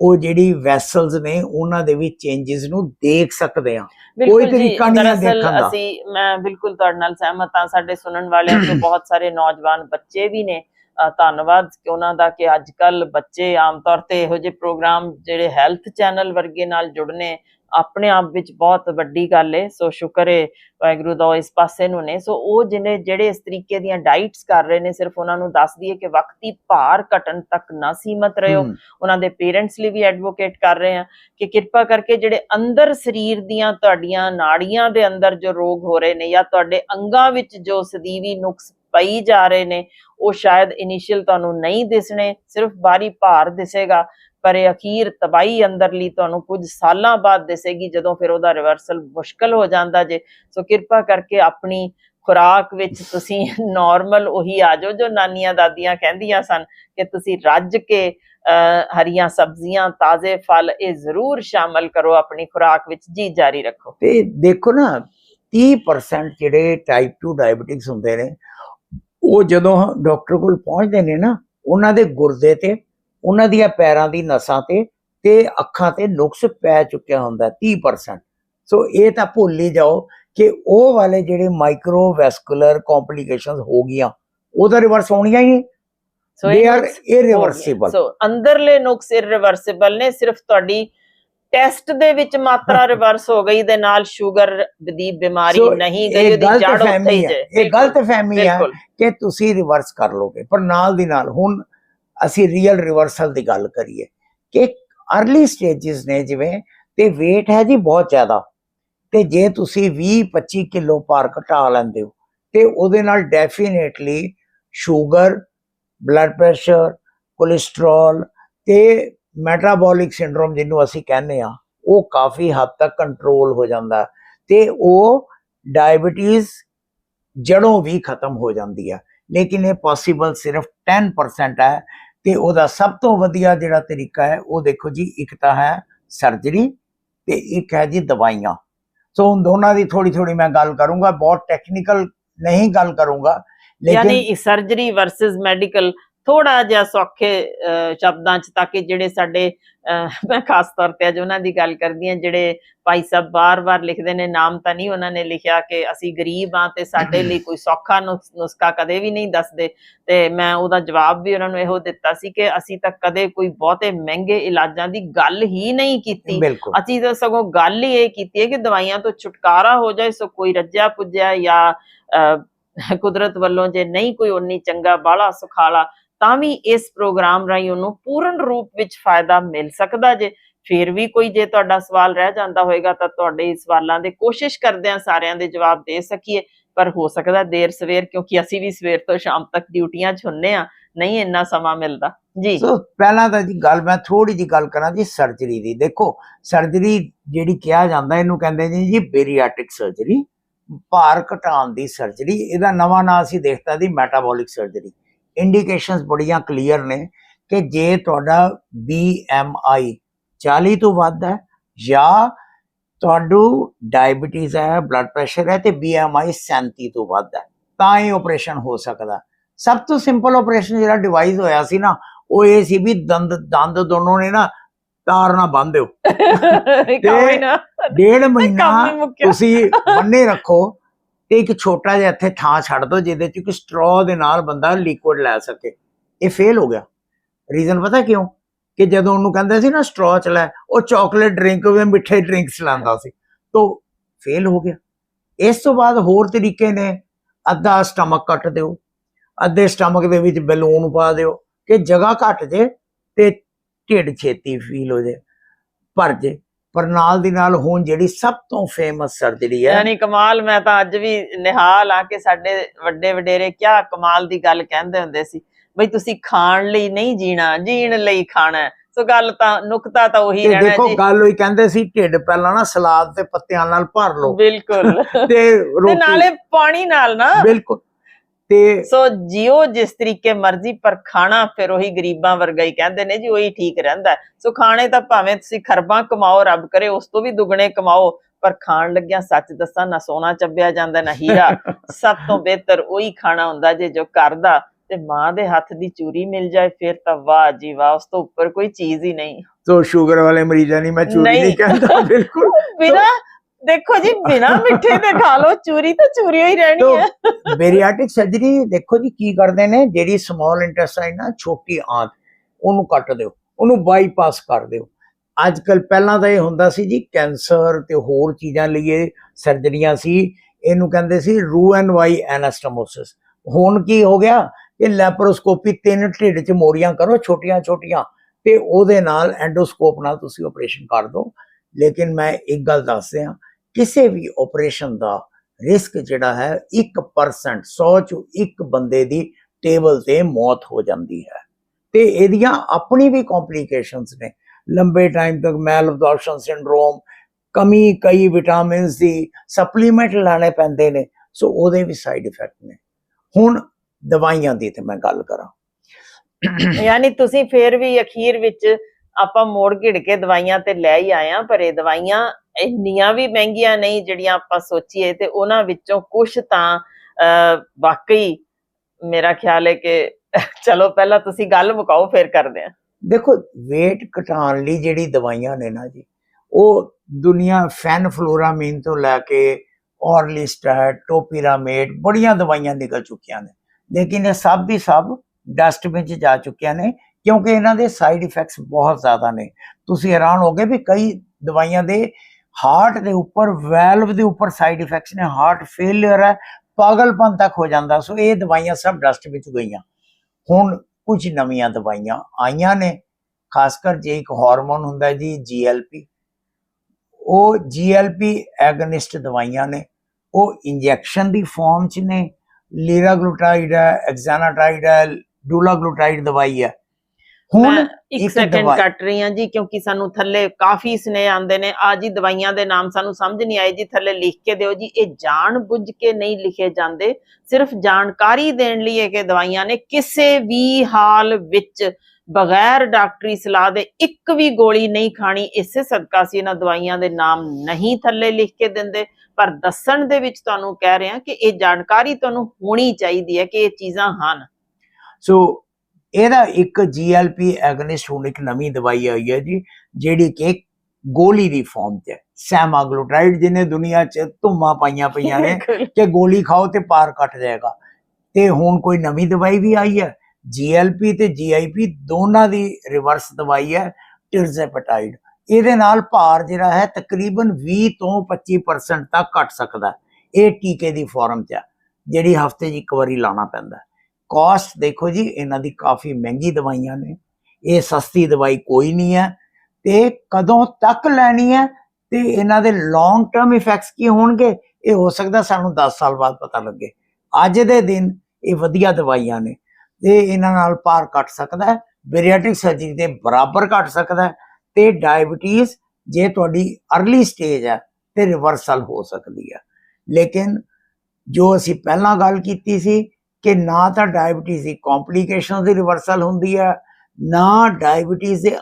ਉਹ ਜਿਹੜੀ ਵੈਸਲਸ ਨੇ ਉਹਨਾਂ ਦੇ ਵਿੱਚ ਚੇਂजेस ਨੂੰ ਦੇਖ ਸਕਦੇ ਆ ਕੋਈ ਤਰੀਕਾ ਨਹੀਂ ਹੈ ਦੇਖਣ ਦਾ। ਅਸੀਂ ਮੈਂ ਬਿਲਕੁਲ ਤੁਹਾਡੇ ਨਾਲ ਸਹਿਮਤ ਹਾਂ ਸਾਡੇ ਸੁਣਨ ਵਾਲਿਆਂ ਚੋਂ ਬਹੁਤ ਸਾਰੇ ਨੌਜਵਾਨ ਬੱਚੇ ਵੀ ਨੇ ਧੰਨਵਾਦ ਕਿ ਉਹਨਾਂ ਦਾ ਕਿ ਅੱਜ ਕੱਲ ਬੱਚੇ ਆਮ ਤੌਰ ਤੇ ਇਹੋ ਜਿਹੇ ਪ੍ਰੋਗਰਾਮ ਜਿਹੜੇ ਹੈਲਥ ਚੈਨਲ ਵਰਗੇ ਨਾਲ ਜੁੜਨੇ ਆਪਣੇ ਆਪ ਵਿੱਚ ਬਹੁਤ ਵੱਡੀ ਗੱਲ ਹੈ ਸੋ ਸ਼ੁਕਰ ਹੈ ਵਾਹਿਗੁਰੂ ਦਾ ਇਸ ਪਾਸੇ ਨੂੰ ਨੇ। ਸੋ ਉਹ ਜਿਹਨੇ ਜਿਹੜੇ ਇਸ ਤਰੀਕੇ ਦੀਆਂ ਡਾਈਟਸ ਕਰ ਰਹੇ ਨੇ ਸਿਰਫ ਉਹਨਾਂ ਨੂੰ ਦੱਸ ਦਈਏ ਕਿ ਵਕਤੀ ਭਾਰ ਘਟਣ ਤੱਕ ਨਾ ਸੀਮਤ ਰਹੋ। ਉਹਨਾਂ ਦੇ ਪੇਰੈਂਟਸ ਲਈ ਵੀ ਐਡਵੋਕੇਟ ਕਰ ਰਹੇ ਆ ਕਿ ਕਿਰਪਾ ਕਰਕੇ ਜਿਹੜੇ ਅੰਦਰ ਸਰੀਰ ਦੀਆਂ ਤੁਹਾਡੀਆਂ ਨਾੜੀਆਂ ਦੇ ਅੰਦਰ ਜੋ ਰੋਗ ਹੋ ਰਹੇ ਨੇ ਜਾਂ ਤੁਹਾਡੇ ਅੰਗਾਂ ਵਿੱਚ ਜੋ ਸਦੀਵੀ ਨੁਕਸ ਪਈ ਜਾ ਰਹੇ ਨੇ ਉਹ ਸ਼ਾਇਦ ਇਨੀਸ਼ੀਅਲ ਤੁਹਾਨੂੰ ਨਹੀਂ ਦਿਸਣੇ ਸਿਰਫ ਬਾਰੀ ਭਾਰ ਦਿਸੇਗਾ। ਪਰ ਇਹ ਅਖੀਰ ਤਬਾਈ ਅੰਦਰਲੀ ਤੁਹਾਨੂੰ ਕੁਝ ਸਾਲਾਂ ਬਾਅਦ ਦਿਸੇਗੀ ਜਦੋਂ ਫਿਰ ਉਹਦਾ ਰਿਵਰਸਲ ਮੁਸ਼ਕਲ ਹੋ ਜਾਂਦਾ ਜੇ। ਸੋ ਕਿਰਪਾ ਕਰਕੇ ਆਪਣੀ ਖੁਰਾਕ ਵਿੱਚ ਤੁਸੀਂ ਨਾਰਮਲ ਉਹੀ ਆ ਜਾਓ ਜੋ ਨਾਨੀਆਂ ਦਾਦੀਆਂ ਕਹਿੰਦੀਆਂ ਸਨ ਕਿ ਤੁਸੀਂ ਰੱਜ ਕੇ ਹਰੀਆਂ ਸਬਜ਼ੀਆਂ, ਤਾਜ਼ੇ ਫਲ ਇਹ ਜ਼ਰੂਰ ਸ਼ਾਮਲ ਕਰੋ ਆਪਣੀ ਖੁਰਾਕ ਵਿੱਚ, ਜੀ ਜਾਰੀ ਰੱਖੋ। ਤੇ ਦੇਖੋ ਨਾ 30% ਜਿਹੜੇ ਟਾਈਪ 2 ਡਾਇਬੀਟਿਕਸ ਹੁੰਦੇ ਨੇ, ਉਹ ਜਦੋਂ ਡਾਕਟਰ ਕੋਲ ਪਹੁੰਚਦੇ ਨੇ ਨਾ, ਉਹਨਾਂ ਦੇ ਗੁਰਦੇ ਤੇ ਉਹਨਾਂ ਦੀਆਂ ਪੈਰਾਂ ਦੀ ਨਸਾਂ ਤੇ ਤੇ ਅੱਖਾਂ ਤੇ ਨੁਕਸ ਪੈ ਚੁੱਕਿਆ ਹੁੰਦਾ 30% ਸੋ ਇਹ ਤਾਂ ਭੁੱਲ ਹੀ ਜਾਓ ਕਿ ਉਹ ਵਾਲੇ ਜਿਹੜੇ ਮਾਈਕਰੋਵੈਸਕੂਲਰ ਕੰਪਲਿਕੇਸ਼ਨਸ ਹੋ ਗਈਆਂ ਉਹ ਤਾਂ ਰਿਵਰਸ ਹੋਣੀਆਂ ਹੀ। ਸੋ ਦੇ ਆਰ ਇਰਰਿਵਰਸੀਬਲ ਸੋ ਅੰਦਰਲੇ ਨੁਕਸ ਇਰਰਿਵਰਸੀਬਲ ਨੇ ਸਿਰਫ ਤੁਹਾਡੀ ਟੈਸਟ ਦੇ ਵਿੱਚ ਮਾਤਰਾ ਰਿਵਰਸ ਹੋ ਗਈ ਦੇ ਨਾਲ ਸ਼ੂਗਰ ਦੀ ਬਿਮਾਰੀ ਨਹੀਂ ਗਈ ਉਹਦੀ ਜੜ ਉੱਥੇ ਹੀ ਹੈ। ਇਹ ਗਲਤ ਫਹਿਮੀ ਹੈ ਕਿ ਤੁਸੀਂ ਰਿਵਰਸ ਕਰ ਲੋਗੇ ਪਰ ਨਾਲ ਦੀ ਨਾਲ। ਹੁਣ ਅਸੀਂ ਰੀਅਲ ਰਿਵਰਸਲ ਦੀ ਗੱਲ ਕਰੀਏ ਕਿ ਅਰਲੀ ਸਟੇजेस ਨੇ ਜਿਵੇਂ ਤੇ weight ਹੈ ਜੀ ਬਹੁਤ ਜ਼ਿਆਦਾ ਤੇ ਜੇ ਤੁਸੀਂ 20 25 ਕਿਲੋ ਭਾਰ ਘਟਾ ਲੈਂਦੇ ਹੋ ਤੇ ਉਹਦੇ ਨਾਲ definitely sugar blood pressure cholesterol ਤੇ ਮੈਟਾਬੋਲਿਕ ਸਿੰਡਰੋਮ ਜਿਹਨੂੰ ਅਸੀਂ ਕਹਿੰਦੇ ਆ ਉਹ ਕਾਫੀ ਹੱਦ ਤੱਕ ਕੰਟਰੋਲ ਹੋ ਜਾਂਦਾ ਤੇ ਉਹ ਡਾਇਬੀਟੀਜ਼ ਜੜੋਂ ਵੀ ਖਤਮ ਹੋ ਜਾਂਦੀ ਹੈ ਲੇਕਿਨ ਇਹ ਪੋਸੀਬਲ ਸਿਰਫ 10% ਹੈ ਤੇ ਉਹਦਾ ਸਭ ਤੋਂ ਵਧੀਆ ਜਿਹੜਾ ਤਰੀਕਾ ਹੈ, ਉਹ ਦੇਖੋ ਜੀ, ਇੱਕ ਤਾਂ ਹੈ ਸਰਜਰੀ ਤੇ ਇੱਕ ਹੈ ਜੀ ਦਵਾਈਆਂ। ਸੋ ਉਨ ਦੋਨਾਂ ਦੀ ਥੋੜੀ ਥੋੜੀ ਮੈਂ ਗੱਲ ਕਰੂੰਗਾ, ਬਹੁਤ ਟੈਕਨੀਕਲ ਨਹੀਂ ਗੱਲ ਕਰੂੰਗਾ, ਲੇਕਿਨ ਯਾਨੀ ਸਰਜਰੀ ਵਰਸਸ ਮੈਡੀਕਲ ਥੋੜਾ ਜਿਹਾ ਸੌਖੇ ਸ਼ਬਦਾਂ ਚ ਤਾਂ ਕਿ ਜਿਹੜੇ ਸਾਡੇ ਮੈਂ ਖਾਸ ਤੌਰ ਤੇ ਅੱਜ ਉਹਨਾਂ ਦੀ ਗੱਲ ਕਰਦੀ ਹਾਂ ਜਿਹੜੇ ਭਾਈ ਸਾਹਿਬ ਬਾਰ-ਬਾਰ ਲਿਖਦੇ ਨੇ ਨਾਮ ਤਾਂ ਨਹੀਂ ਉਹਨਾਂ ਨੇ ਲਿਖਿਆ ਕਿ ਅਸੀਂ ਗਰੀਬ ਆ ਤੇ ਸਾਡੇ ਲਈ ਕੋਈ ਸੌਖਾ ਨੁਸ- ਨੁਸਖਾ ਕਦੇ ਵੀ ਨਹੀਂ ਦੱਸਦੇ। ਤੇ ਮੈਂ ਉਹਦਾ ਜਵਾਬ ਵੀ ਉਹਨਾਂ ਨੂੰ ਇਹੋ ਦਿੱਤਾ ਸੀ ਕਿ ਅਸੀਂ ਤਾਂ ਕਦੇ ਕੋਈ ਬਹੁਤੇ ਮਹਿੰਗੇ ਇਲਾਜਾਂ ਦੀ ਗੱਲ ਹੀ ਨਹੀਂ ਕੀਤੀ। ਅਸੀਂ ਤਾਂ ਸਗੋਂ ਗੱਲ ਹੀ ਇਹ ਕੀਤੀ ਹੈ ਕਿ ਦਵਾਈਆਂ ਤੋਂ ਛੁਟਕਾਰਾ ਹੋ ਜਾਏ ਸੋ ਕੋਈ ਰੱਜਿਆ ਪੁੱਜਿਆ ਜਾਂ ਕੁਦਰਤ ਵੱਲੋਂ ਜੇ ਨਹੀਂ ਕੋਈ ਉਨੀ ਚੰਗਾ ਬਾਲਾ ਸੁਖਾਲਾ ਤਾਂ ਵੀ ਇਸ ਪ੍ਰੋਗਰਾਮ ਰਾਹੀਂ ਉਹਨੂੰ ਪੂਰਨ ਰੂਪ ਵਿੱਚ ਫਾਇਦਾ ਮਿਲ ਸਕਦਾ ਜੇ। ਫਿਰ ਵੀ ਕੋਈ ਜੇ ਤੁਹਾਡਾ ਸਵਾਲ ਰਹਿ ਜਾਂਦਾ ਹੋਵੇਗਾ ਤਾਂ ਤੁਹਾਡੇ ਸਵਾਲਾਂ ਦੇ ਕੋਸ਼ਿਸ਼ ਕਰਦੇ ਆ ਸਾਰਿਆਂ ਦੇ ਜਵਾਬ ਦੇ ਸਕੀਏ। ਪਰ ਹੋ ਸਕਦਾ ਦੇਰ ਸਵੇਰ, ਕਿਉਂਕਿ ਅਸੀਂ ਵੀ ਸਵੇਰ ਤੋਂ ਸ਼ਾਮ ਤੱਕ ਡਿਊਟੀਆਂ 'ਚ ਹੁੰਨੇ ਆ ਨਹੀਂ ਇੰਨਾ ਸਮਾਂ ਮਿਲਦਾ। ਜੀ। ਸੋ ਪਹਿਲਾਂ ਤਾਂ ਜੀ ਗੱਲ, ਮੈਂ ਥੋੜੀ ਜੀ ਗੱਲ ਕਰਾਂ ਜੀ ਸਰਜਰੀ ਦੀ। ਦੇਖੋ ਸਰਜਰੀ ਜਿਹੜੀ ਕਿਹਾ ਜਾਂਦਾ, ਇਹਨੂੰ ਕਹਿੰਦੇ ਨੇ ਜੀ ਬੇਰੀਆਟ੍ਰਿਕ ਸਰਜਰੀ ਭਾਰ ਘਟਾਉਣ ਦੀ ਸਰਜਰੀ ਇਹਦਾ ਨਵਾਂ ਨਾਂ ਅਸੀਂ ਦੇਖਤਾ ਦੀ ਮੈਟਾਬੋਲਿਕ ਸਰਜਰੀ ਇੰਡੀਕੇਸ਼ਨਸ ਬੜੀਆਂ ਕਲੀਅਰ ਨੇ ਕਿ ਜੇ ਤੁਹਾਡਾ BMI 40 ਤੋਂ ਵੱਧ ਹੈ ਜਾਂ ਤੁਹਾਨੂੰ ਡਾਇਬੀਟੀਜ਼ ਹੈ ਬਲੱਡ ਪ੍ਰੈਸ਼ਰ ਹੈ ਤੇ BMI 37 ਤੋਂ ਵੱਧ ਹੈ ਤਾਂ ਹੀ ਆਪਰੇਸ਼ਨ ਹੋ ਸਕਦਾ। ਸਭ ਤੋਂ ਸਿੰਪਲ ਆਪਰੇਸ਼ਨ ਜਿਹੜਾ ਡਿਵਾਈਸ ਹੋਇਆ ਸੀ ਨਾ ਉਹ ਇਹ ਸੀ ਵੀ ਦੰਦ ਦੰਦ ਦੋਨੋਂ ਨੇ ਨਾ ਤਾਰ ਨਾਲ ਬੰਨ੍ਹ ਦਿਓ। ਕੋਈ ਨਾ ਡੇਢ ਮਹੀਨਾ ਤੁਸੀਂ ਬੰਨੇ ਰੱਖੋ ਤੇ ਇੱਕ ਛੋਟਾ ਜਿਹਾ ਇੱਥੇ ਥਾਂ ਛੱਡ ਦਿਓ ਜਿਹਦੇ ਚ ਇੱਕ ਸਟ੍ਰੋ ਦੇ ਨਾਲ ਬੰਦਾ ਲਿਕੁਇਡ ਲੈ ਸਕੇ। ਇਹ ਫੇਲ ਹੋ ਗਿਆ। ਰੀਜ਼ਨ ਪਤਾ ਕਿਉਂ? ਕਿ ਜਦੋਂ ਉਹਨੂੰ ਕਹਿੰਦੇ ਸੀ ਨਾ ਸਟ੍ਰੋ ਚ ਲੈ, ਉਹ ਚਾਕਲੇਟ ਡਰਿੰਕ ਵੀ ਮਿੱਠੇ ਡਰਿੰਕਸ ਲਾਂਦਾ ਸੀ। ਤੋਂ ਫੇਲ ਹੋ ਗਿਆ। ਇਸ ਤੋਂ ਬਾਅਦ ਹੋਰ ਤਰੀਕੇ ਨੇ। ਅੱਧਾ ਸਟਮਕ ਕੱਟ ਦਿਓ। ਅੱਧੇ ਸਟਮਕ ਦੇ ਵਿੱਚ ਬੈਲੂਨ ਪਾ ਦਿਓ ਕਿ ਜਗ੍ਹਾ ਘਟ ਜੇ ਤੇ ਢਿੱਡ ਛੇਤੀ ਫੀਲ ਹੋ ਜੇ, ਭਰ ਜੇ। ਪਰ ਨਾਲ ਦੀ ਨਾਲ ਹੁਣ ਜਿਹੜੀ ਸਭ ਤੋਂ ਫੇਮਸ ਸਰਜਰੀ ਹੈ ਯਾਨੀ ਕਮਾਲ ਮੈਂ ਤਾਂ ਅੱਜ ਵੀ ਨਿਹਾਲ ਆ ਕਿ ਸਾਡੇ ਵੱਡੇ ਵਡੇਰੇ ਕਿਆ ਕਮਾਲ ਦੀ ਗੱਲ ਕਹਿੰਦੇ ਹੁੰਦੇ ਸੀ। ਬਈ ਤੁਸੀਂ ਖਾਣ ਲਈ ਨਹੀਂ ਜੀਣਾ ਜੀਣ ਲਈ ਖਾਣਾ। ਸੋ ਗੱਲ ਤਾਂ ਨੁਕਤਾ ਤਾਂ ਉਹੀ ਰਹਿਣਾ ਦੇਖੋ ਜੀ। ਗੱਲ ਹੋਈ ਕਹਿੰਦੇ ਸੀ ਢਿੱਡ ਪਹਿਲਾਂ ਨਾ ਸਲਾਦ ਤੇ ਪੱਤਿਆਂ ਨਾਲ ਭਰ ਲਓ। ਬਿਲਕੁਲ। ਤੇ ਨਾਲੇ ਪਾਣੀ ਨਾਲ ਨਾ ਬਿਲਕੁਲ। ਤੇ ਸੋ ਜਿਉ ਜਿਸ ਤਰੀਕੇ ਮਰਜ਼ੀ ਪਰ ਖਾਣਾ ਫਿਰ ਉਹੀ ਗਰੀਬਾਂ ਵਰਗਾ ਹੀ ਕਹਿੰਦੇ ਨੇ ਜੀ ਉਹੀ ਠੀਕ ਰਹਿੰਦਾ। ਸੋ ਖਾਣੇ ਤਾਂ ਭਾਵੇਂ ਤੁਸੀਂ ਖਰਬਾਂ ਕਮਾਓ ਰੱਬ ਕਰੇ ਉਸ ਤੋਂ ਵੀ ਦੁੱਗਣੇ ਕਮਾਓ ਪਰ ਖਾਣ ਲੱਗਿਆ ਸੱਚ ਦੱਸਾਂ ਨਾ ਸੋਨਾ ਚੱਬਿਆ ਜਾਂਦਾ ਨਾ ਹੀਰਾ ਸਭ ਤੋਂ ਬਿਹਤਰ ਉਹੀ ਖਾਣਾ ਹੁੰਦਾ ਜੇ ਜੋ ਕਰਦਾ ਤੇ ਮਾਂ ਦੇ ਹੱਥ ਦੀ ਚੂਰੀ ਮਿਲ ਜਾਏ ਫਿਰ ਤਾਂ ਵਾਹ ਜੀ ਵਾਹ ਉਸ ਤੋਂ ਉੱਪਰ ਕੋਈ ਚੀਜ਼ ਹੀ ਨਹੀਂ ਤੋ ਸ਼ੂਗਰ ਵਾਲੇ ਮਰੀਜ਼ਾਂ ਨਹੀਂ ਮੈਂ ਚੂਰੀ। ਨਹੀਂ ਕਹਿੰਦਾ ਬਿਲਕੁਲ ਬਿਨਾ ਦੇਖੋ ਜੀ ਬਿਨਾ ਮਿੱਠੇ ਦੇ ਖਾ ਲਓ ਚੂਰੀ ਤਾਂ ਚੂਰੀ ਹੀ ਰਹਿਣੀ ਹੈ। ਬੇਰੀਆਟਿਕ ਸਰਜਰੀ ਦੇਖੋ ਜੀ ਕੀ ਕਰਦੇ ਨੇ ਜਿਹੜੀ ਸਮਾਲ ਇੰਟੈਸਟਾਈਨ ਨਾ ਛੋਟੀ ਆਂਤ ਉਹਨੂੰ ਕੱਟ ਦਿਓ ਉਹਨੂੰ ਬਾਈਪਾਸ ਕਰ ਦਿਓ। ਅੱਜ ਕੱਲ ਪਹਿਲਾਂ ਤਾਂ ਇਹ ਹੁੰਦਾ ਸੀ ਜੀ ਕੈਂਸਰ ਤੇ ਹੋਰ ਚੀਜ਼ਾਂ ਲਈ ਇਹ ਸਰਜਰੀਆਂ ਸੀ ਇਹਨੂੰ ਕਹਿੰਦੇ ਸੀ ਰੂ ਐਨ ਵਾਈ ਐਨਾਸਟੋਮੋਸਿਸ। ਹੁਣ ਕੀ ਹੋ ਗਿਆ ਇਹ ਲੈਪਰੋਸਕੋਪੀ ਤਿੰਨ ਢਿੱਡ ਚ ਮੋਰੀਆਂ ਕਰੋ ਛੋਟੀਆਂ ਛੋਟੀਆਂ ਤੇ ਉਹਦੇ ਨਾਲ ਐਂਡੋਸਕੋਪ ਨਾਲ ਤੁਸੀਂ ਆਪਰੇਸ਼ਨ ਕਰ ਦਿਓ ਲੇਕਿਨ ਮੈਂ ਇੱਕ ਗੱਲ ਦੱਸ ਦਿਆਂ ਕਿਸੇ ਵੀ ਆਪਰੇਸ਼ਨ ਦਾ ਰਿਸਕ ਜਿਹੜਾ ਹੈ 1% 100 ਚੋਂ ਇੱਕ ਬੰਦੇ ਦੀ ਟੇਬਲ ਤੇ ਮੌਤ ਹੋ ਜਾਂਦੀ ਹੈ। ਤੇ ਇਹਦੀਆਂ ਆਪਣੀ ਵੀ ਕੰਪਲਿਕੇਸ਼ਨਸ ਨੇ। ਲੰਬੇ ਟਾਈਮ ਤੱਕ ਮੈਲ ਅਬਜ਼ੌਰਪਸ਼ਨ ਸਿੰਡਰੋਮ ਕਮੀ, ਕਈ ਵਿਟਾਮਿਨਸ ਦੀ ਸਪਲੀਮੈਂਟ ਲੈਣੇ ਪੈਂਦੇ ਨੇ। ਸੋ ਉਹਦੇ ਵੀ ਸਾਈਡ ਇਫੈਕਟ ਨੇ। ਹੁਣ ਦਵਾਈਆਂ ਦੀ ਤੇ ਮੈਂ ਗੱਲ ਕਰਾਂ। ਯਾਨੀ ਤੁਸੀਂ ਫੇਰ ਵੀ ਅਖੀਰ ਵਿੱਚ ਆਪਾਂ ਮੋੜ ਘਿੜ ਕੇ ਦਵਾਈਆਂ ਤੇ ਲੈ ਹੀ ਆਏ ਆ ਪਰ ਇਹ ਦਵਾਈਆਂ ਇੰਨੀਆਂ ਵੀ ਮਹਿੰਗੀਆਂ ਨਹੀਂ ਜਿਹੜੀਆਂ ਆਪਾਂ ਸੋਚੀਏ ਤੇ ਉਹਨਾਂ ਵਿੱਚੋਂ ਕੁਝ ਤਾਂ ਵਾਕਈ ਮੇਰਾ ਖਿਆਲ ਹੈ ਕਿ ਚਲੋ ਪਹਿਲਾਂ ਤੁਸੀਂ ਗੱਲ ਮੁਕਾਓ, ਫਿਰ ਕਰਦੇ ਆ ਦੇਖੋ, weight ਘਟਾਉਣ ਲਈ ਜਿਹੜੀ ਦਵਾਈਆਂ ਨੇ ਨਾ ਜੀ, ਉਹ ਦੁਨੀਆ ਫੈਨ ਫਲੋਰਾਮੀਨ ਤੋਂ ਲੈ ਕੇ ਔਰਲਿਸਟੈਟ ਟੋਪੀਰਾਮੇਟ, ਬੜੀਆਂ ਦਵਾਈਆਂ ਨਿਕਲ ਚੁੱਕੀਆਂ ਨੇ। ਲੇਕਿਨ ਇਹ ਸਭ ਦੀ ਸਭ ਡਸਟਬਿਨ 'ਚ ਜਾ ਚੁੱਕੀਆਂ ਨੇ, ਕਿਉਂਕਿ ਇਹਨਾਂ ਦੇ ਸਾਈਡ ਇਫੈਕਟਸ ਬਹੁਤ ਜ਼ਿਆਦਾ ਨੇ। ਤੁਸੀਂ ਹੈਰਾਨ ਹੋਗੇ ਵੀ ਕਈ ਦਵਾਈਆਂ ਦੇ ਹਾਰਟ ਦੇ ਉੱਪਰ ਵੈਲਵ ਦੇ ਉੱਪਰ ਸਾਈਡ ਇਫੈਕਟਸ ਨੇ ਹਾਰਟ ਫੇਲਿਅਰ ਹੈ, ਪਾਗਲਪਨ ਤੱਕ ਹੋ ਜਾਂਦਾ। ਸੋ ਇਹ ਦਵਾਈਆਂ ਸਭ ਡਸਟ ਵਿੱਚ ਗਈਆਂ। ਹੁਣ ਕੁਝ ਨਵੀਆਂ ਦਵਾਈਆਂ ਆਈਆਂ ਨੇ। ਖਾਸ ਕਰ ਜੇ ਇੱਕ ਹਾਰਮੋਨ ਹੁੰਦਾ ਹੈ ਜੀ ਜੀਐਲਪੀ ਉਹ ਜੀਐਲਪੀ ਐਗਨਿਸਟ ਦਵਾਈਆਂ ਨੇ। ਉਹ ਇੰਜੈਕਸ਼ਨ ਦੀ ਫਾਰਮ ਚ ਨੇ। ਲੀਰਾਗਲੂਟਾਈਡ ਹੈ ਐਗਜ਼ਾਨਾਟਾਈਡ ਹੈ ਡੂਲਾਗਲੂਟਾਈਡ ਦਵਾਈ ਹੈ। ਹੁਣ ਇੱਕ ਸੈਕਿੰਡ ਕੱਟ ਰਹੀ ਹਾਂ ਜੀ ਕਿਉਂਕਿ ਸਾਨੂੰ ਥੱਲੇ ਕਾਫੀ ਸਨੇ ਆਉਂਦੇ ਨੇ। ਆ ਜੀ ਦਵਾਈਆਂ ਦੇ ਨਾਮ ਸਾਨੂੰ ਸਮਝ ਨਹੀਂ ਆਏ ਜੀ ਥੱਲੇ ਲਿਖ ਕੇ ਦਿਓ ਜੀ। ਇਹ ਜਾਣ ਬੁੱਝ ਕੇ ਨਹੀਂ ਲਿਖੇ ਜਾਂਦੇ। ਸਿਰਫ ਜਾਣਕਾਰੀ ਦੇਣ ਲਈ ਇਹ ਕਿ ਦਵਾਈਆਂ ਨੇ। ਕਿਸੇ ਵੀ ਹਾਲ ਵਿੱਚ ਬਗੈਰ ਡਾਕਟਰੀ ਸਲਾਹ ਦੇ ਇੱਕ ਵੀ ਗੋਲੀ ਨਹੀਂ ਖਾਣੀ। ਇਸੇ ਸਦਕਾ ਸੀ ਇਹਨਾਂ ਦਵਾਈਆਂ ਦੇ ਨਾਮ ਨਹੀਂ ਥੱਲੇ ਲਿਖ ਕੇ ਦਿੰਦੇ। ਪਰ ਦੱਸਣ ਦੇ ਵਿੱਚ ਤੁਹਾਨੂੰ ਕਹਿ ਰਹੇ ਹਾਂ ਕਿ ਇਹ ਜਾਣਕਾਰੀ ਤੁਹਾਨੂੰ ਹੋਣੀ ਚਾਹੀਦੀ ਹੈ ਕਿ ਇਹ ਚੀਜ਼ਾਂ ਹਨ। ਸੋ ਇਹਦਾ ਇੱਕ ਜੀਐਲਪੀ ਐਗਨਿਸਟ ਹੁਣ ਇੱਕ ਨਵੀਂ ਦਵਾਈ ਆਈ ਹੈ ਜੀ ਜਿਹੜੀ ਕਿ ਗੋਲੀ ਦੀ ਫਾਰਮ 'ਚ ਹੈ। ਸੈਮਾਗਲੂਟਾਈਡ ਜਿਹਨੇ ਦੁਨੀਆ 'ਚ ਧੁੰਮਾਂ ਪਾਈਆਂ ਪਈਆਂ ਨੇ ਕਿ ਗੋਲੀ ਖਾਓ ਤੇ ਪਾਰ ਕੱਟ ਜਾਏਗਾ। ਤੇ ਹੁਣ ਕੋਈ ਨਵੀਂ ਦਵਾਈ ਵੀ ਆਈ ਹੈ ਜੀਐਲਪੀ ਤੇ ਜੀਆਈਪੀ ਦੋਨਾਂ ਦੀ ਰਿਵਰਸ ਦਵਾਈ ਹੈ ਟਿਰਜ਼ੈਪਟਾਈਡ ਇਹਦੇ ਨਾਲ ਭਾਰ ਜਿਹੜਾ ਹੈ ਤਕਰੀਬਨ 20 ਤੋਂ 25% ਤੱਕ ਘਟ ਸਕਦਾ। ਇਹ ਟੀਕੇ ਦੀ ਫਾਰਮ 'ਚ ਹੈ ਜਿਹੜੀ ਹਫ਼ਤੇ 'ਚ ਇੱਕ ਵਾਰੀ ਲਾਣਾ ਪੈਂਦਾ ਕਾਸਟ ਦੇਖੋ ਜੀ, ਇਹਨਾਂ ਦੀ ਕਾਫੀ ਮਹਿੰਗੀ ਦਵਾਈਆਂ ਨੇ। ਇਹ ਸਸਤੀ ਦਵਾਈ ਕੋਈ ਨਹੀਂ ਹੈ ਤੇ ਕਦੋਂ ਤੱਕ ਲੈਣੀ ਹੈ ਤੇ ਇਹਨਾਂ ਦੇ ਲੌਂਗ ਟਰਮ ਇਫੈਕਟਸ ਕੀ ਹੋਣਗੇ, ਇਹ ਹੋ ਸਕਦਾ ਸਾਨੂੰ 10 ਸਾਲ ਬਾਅਦ ਪਤਾ ਲੱਗੇ। ਅੱਜ ਦੇ ਦਿਨ ਇਹ ਵਧੀਆ ਦਵਾਈਆਂ ਨੇ ਤੇ ਇਹਨਾਂ ਨਾਲ ਭਾਰ ਘਟ ਸਕਦਾ ਹੈ ਬੈਰੀਆਟ੍ਰਿਕ ਸਰਜਰੀ ਦੇ ਬਰਾਬਰ ਘਟ ਸਕਦਾ ਹੈ ਤੇ ਡਾਇਬੀਟੀਜ਼ ਜੇ ਤੁਹਾਡੀ ਅਰਲੀ ਸਟੇਜ ਹੈ ਤੇ ਰਿਵਰਸਲ ਹੋ ਸਕਦੀ ਹੈ। ਲੇਕਿਨ ਜੋ ਅਸੀਂ ਪਹਿਲਾਂ ਗੱਲ ਕੀਤੀ ਸੀ ਕਿ ਨਾ ਤਾਂ ਡਾਇਬੀਟੀਜ਼ ਦੀ ਕੰਪਲਿਕੇਸ਼ਨ ਦੀ ਰਿਵਰਸਲ ਹੁੰਦੀ ਹੈ ਨਾ ਡਾਇਬੀਟੀਜ਼ ਦੇ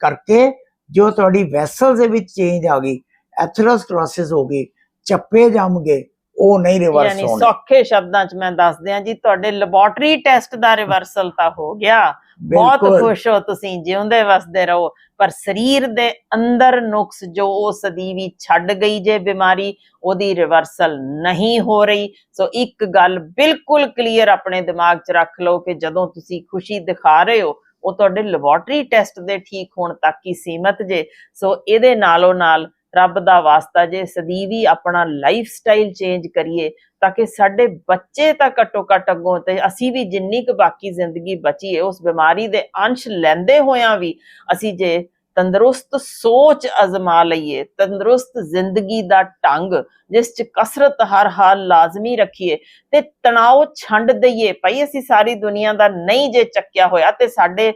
ਕਰਕੇ ਜੋ ਤੁਹਾਡੀ ਵੈਸਲਸ ਦੇ ਵਿੱਚ ਚੇਂਜ ਆ ਗਈ ਐਥਰੋਸਕਲਰੋਸਿਸ ਹੋ ਗਈ ਚੱਪੇ ਜੰਮ ਗਏ ਉਹ ਨਹੀਂ ਰਿਵਰਸ ਯਾਨੀ ਹੋਣੇ। ਸੌਖੇ ਸ਼ਬਦਾਂ ਚ ਮੈਂ ਦੱਸ ਦਿਆਂ ਜੀ ਤੁਹਾਡੇ ਲੈਬੋਰਟਰੀ ਟੈਸਟ ਦਾ ਰਿਵਰਸਲ ਤਾਂ ਹੋ ਗਿਆ। ਬਹੁਤ। ਖੁਸ਼ ਹੋ ਤੁਸੀਂ ਜਿਉਂਦੇ ਵਸਦੇ ਰਹੋ ਪਰ ਸਰੀਰ ਦੇ ਅੰਦਰ ਨੁਕਸ ਜੋ ਉਹ ਸਦੀਵੀ ਛੱਡ ਗਈ ਜੇ ਬਿਮਾਰੀ ਉਹਦੀ ਰਿਵਰਸਲ ਨਹੀਂ ਹੋ ਰਹੀ ਸੋ ਇੱਕ ਗੱਲ ਬਿਲਕੁਲ ਕਲੀਅਰ ਆਪਣੇ ਦਿਮਾਗ 'ਚ ਰੱਖ ਲਓ ਕਿ ਜਦੋਂ ਤੁਸੀਂ ਖੁਸ਼ੀ ਦਿਖਾ ਰਹੇ ਹੋ ਉਹ ਤੁਹਾਡੇ ਲੈਬੋਰਟਰੀ ਟੈਸਟ ਦੇ ਠੀਕ ਹੋਣ ਤੱਕ ਹੀ ਸੀਮਤ ਜੇ ਸੋ ਇਹਦੇ ਨਾਲੋਂ ਨਾਲ ਰੱਬ ਦਾ ਵਾਸਤਾ ਜੇ ਸਦੀਵੀ ਆਪਣਾ ਲਾਈਫ ਸਟਾਈਲ ਚੇਂਜ ਕਰੀਏ ਤਾਂ ਕਿ ਸਾਡੇ ਬੱਚੇ ਤਾਂ ਘੱਟੋ ਘੱਟ ਅੱਗੋਂ ਤੇ ਅਸੀਂ ਵੀ ਜਿੰਨੀ ਕੁ ਬਾਕੀ ਜ਼ਿੰਦਗੀ ਬਚੀ ਹੈ ਉਸ ਬਿਮਾਰੀ ਦੇ ਅੰਸ਼ ਲੈਂਦੇ ਹੋਇਆਂ ਵੀ ਅਸੀਂ ਜੇ ਤੰਦਰੁਸਤ ਸੋਚ ਅਜ਼ਮਾ ਲਈਏ, ਤੰਦਰੁਸਤ ਜ਼ਿੰਦਗੀ ਦਾ ਢੰਗ ਜਿਸ ਚ ਕਸਰਤ ਹਰ ਹਾਲ ਲਾਜ਼ਮੀ ਰੱਖੀਏ ਤੇ ਤਣਾਅ ਛੰਡ ਦਈਏ, ਭਾਈ ਅਸੀਂ ਸਾਰੀ ਦੁਨੀਆ ਦਾ ਨਹੀਂ ਜੇ ਚੱਕਿਆ ਹੋਇਆ ਤੇ ਸਾਡੇ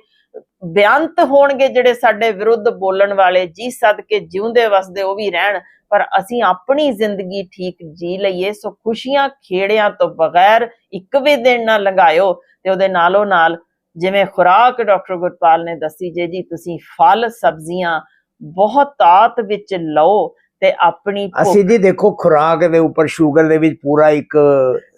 ਬਿਆੰਤ ਹੋਣਗੇ ਜਿਹੜੇ ਸਾਡੇ ਵਿਰੁੱਧ ਬੋਲਣ ਵਾਲੇ ਜੀ ਸਦਕੇ ਜਿਉਂਦੇ ਵਸਦੇ ਉਹ ਵੀ ਰਹਿਣ ਪਰ ਅਸੀਂ ਆਪਣੀ ਜ਼ਿੰਦਗੀ ਠੀਕ ਜੀ ਲਈਏ ਸੋ ਖੁਸ਼ੀਆਂ ਖੇੜਿਆਂ ਤੋਂ ਬਗੈਰ ਇੱਕ ਵੀ ਦਿਨ ਨਾ ਲੰਘਾਇਓ। ਤੇ ਉਹਦੇ ਨਾਲੋਂ ਨਾਲ ਜਿਵੇਂ ਖੁਰਾਕ ਡਾਕਟਰ ਗੁਰਪਾਲ ਨੇ ਦੱਸੀ ਜੇ ਜੀ ਤੁਸੀਂ ਫਲ ਸਬਜ਼ੀਆਂ ਬਹੁਤ ਤਾਤ ਵਿੱਚ ਲਓ ਤੇ ਆਪਣੀ ਅਸੀਂ ਜੀ ਦੇਖੋ ਖੁਰਾਕ ਦੇ ਉੱਪਰ ਸ਼ੂਗਰ ਦੇ ਵਿੱਚ ਪੂਰਾ ਇੱਕ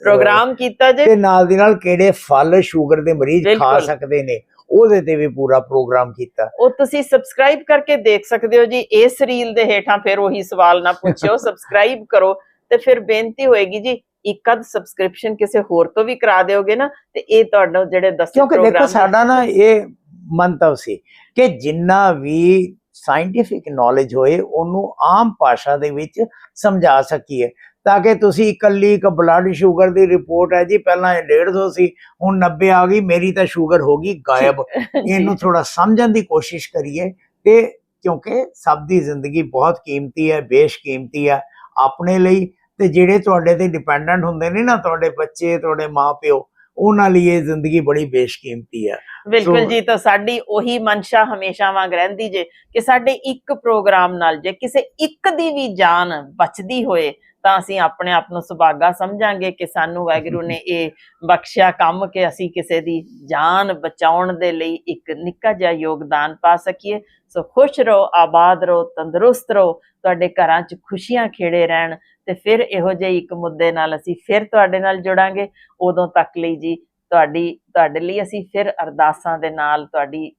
ਪ੍ਰੋਗਰਾਮ ਕੀਤਾ ਜੇ। ਤੇ ਨਾਲ ਦੀ ਨਾਲ ਕਿਹੜੇ ਫਲ ਸ਼ੂਗਰ ਦੇ ਮਰੀਜ਼ ਖਾ। ਸਕਦੇ ਨੇ? ਉਹਦੇ ਤੇ ਵੀ ਪੂਰਾ ਪ੍ਰੋਗਰਾਮ ਕੀਤਾ। ਉਹ ਤੁਸੀਂ ਸਬਸਕ੍ਰਾਈਬ ਕਰਕੇ ਦੇਖ ਸਕਦੇ ਹੋ ਜੀ ਇਸ ਰੀਲ ਦੇ ਹੇਠਾਂ ਫਿਰ ਉਹੀ ਸਵਾਲ ਨਾ ਪੁੱਛਿਓ ਸਬਸਕ੍ਰਾਈਬ ਕਰੋ ਤੇ ਫਿਰ ਬੇਨਤੀ ਹੋਏਗੀ ਜੀ ਇੱਕ ਅੱਧ ਸਬਸਕ੍ਰਿਪਸ਼ਨ ਕਿਸੇ ਹੋਰ ਤੋਂ ਵੀ ਕਰਾ ਦਿਓਗੇ ਨਾ ਤੇ ਇਹ ਤੁਹਾਡਾ ਜਿਹੜੇ ਦੱਸੇ ਕਿਉਂਕਿ ਦੇਖੋ ਸਾਡਾ ਨਾ ਇਹ ਮੰਤਵ ਸੀ ਕਿ ਜਿੰਨਾ ਵੀ ਸਾਇੰਟੀਫਿਕ ਨੌਲੇਜ ਹੋਏ ਉਹਨੂੰ ਆਮ ਭਾਸ਼ਾ ਦੇ ਵਿੱਚ ਸਮਝਾ ਸਕੀਏ। ਤਾਂ ਕਿ ਤੁਸੀਂ ਇਕੱਲੀ ਇੱਕ ਬਲੱਡ ਸ਼ੂਗਰ ਦੀ ਰਿਪੋਰਟ ਹੈ ਜੀ ਪਹਿਲਾਂ ਇਹ 150 ਸੀ ਹੁਣ 90 ਆ ਗਈ ਮੇਰੀ ਤਾਂ ਸ਼ੂਗਰ ਹੋ ਗਈ ਗਾਇਬ। ਇਹਨੂੰ ਥੋੜਾ ਸਮਝਣ ਦੀ ਕੋਸ਼ਿਸ਼ ਕਰੀਏ ਤੇ ਕਿਉਂਕਿ ਸਭ ਦੀ ਜ਼ਿੰਦਗੀ ਬਹੁਤ ਕੀਮਤੀ ਹੈ ਬੇਸ਼ਕੀਮਤੀ ਹੈ ਆਪਣੇ ਲਈ ਤੇ ਜਿਹੜੇ ਤੁਹਾਡੇ ਤੇ ਡਿਪੈਂਡੈਂਟ ਹੁੰਦੇ ਨੇ ਨਾ ਤੁਹਾਡੇ ਬੱਚੇ ਤੁਹਾਡੇ ਮਾਪਿਓ ਉਹਨਾਂ ਲਈ ਇਹ ਜ਼ਿੰਦਗੀ ਬੜੀ ਬੇਸ਼ਕੀਮਤੀ ਹੈ। ਬਿਲਕੁਲ ਜੀ ਤਾਂ ਸਾਡੀ ਉਹੀ ਮਨਸ਼ਾ ਹਮੇਸ਼ਾ ਵਾਂਗ ਰਹਿੰਦੀ ਜੇ ਕਿ ਸਾਡੇ ਇੱਕ ਪ੍ਰੋਗਰਾਮ ਨਾਲ ਜੇ ਕਿਸੇ ਇੱਕ ਦੀ ਵੀ ਜਾਨ ਬਚਦੀ ਹੋਏ ਤਾਂ ਅਸੀਂ ਆਪਣੇ ਆਪ ਨੂੰ ਸੁਭਾਗਾ ਸਮਝਾਂਗੇ ਕਿ ਸਾਨੂੰ ਵਾਹਿਗੁਰੂ ਨੇ ਇਹ ਬਖਸ਼ਿਆ ਕੰਮ ਕਿ ਅਸੀਂ ਕਿਸੇ ਦੀ ਜਾਨ ਬਚਾਉਣ ਦੇ ਲਈ ਇੱਕ ਨਿੱਕਾ ਜਿਹਾ ਯੋਗਦਾਨ ਪਾ ਸਕੀਏ। ਸੋ ਖੁਸ਼ ਰਹੋ ਆਬਾਦ ਰਹੋ ਤੰਦਰੁਸਤ ਰਹੋ ਤੁਹਾਡੇ ਘਰਾਂ 'ਚ ਖੁਸ਼ੀਆਂ ਖੇੜੇ ਰਹਿਣ ਤੇ ਫਿਰ ਇਹੋ ਜਿਹੇ ਇੱਕ ਮੁੱਦੇ ਨਾਲ ਅਸੀਂ ਫਿਰ ਤੁਹਾਡੇ ਨਾਲ ਜੁੜਾਂਗੇ। ਉਦੋਂ ਤੱਕ ਲਈ ਜੀ ਤੁਹਾਡੀ ਤੁਹਾਡੇ ਲਈ ਅਸੀਂ ਫਿਰ ਅਰਦਾਸਾਂ ਦੇ ਨਾਲ ਤੁਹਾਡੀ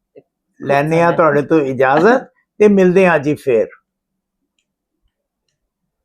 ਲੈਣੇ ਆ ਤੁਹਾਡੇ ਤੋਂ ਇਜਾਜ਼ਤ ਤੇ ਮਿਲਦੇ ਹਾਂ ਜੀ ਫੇਰ।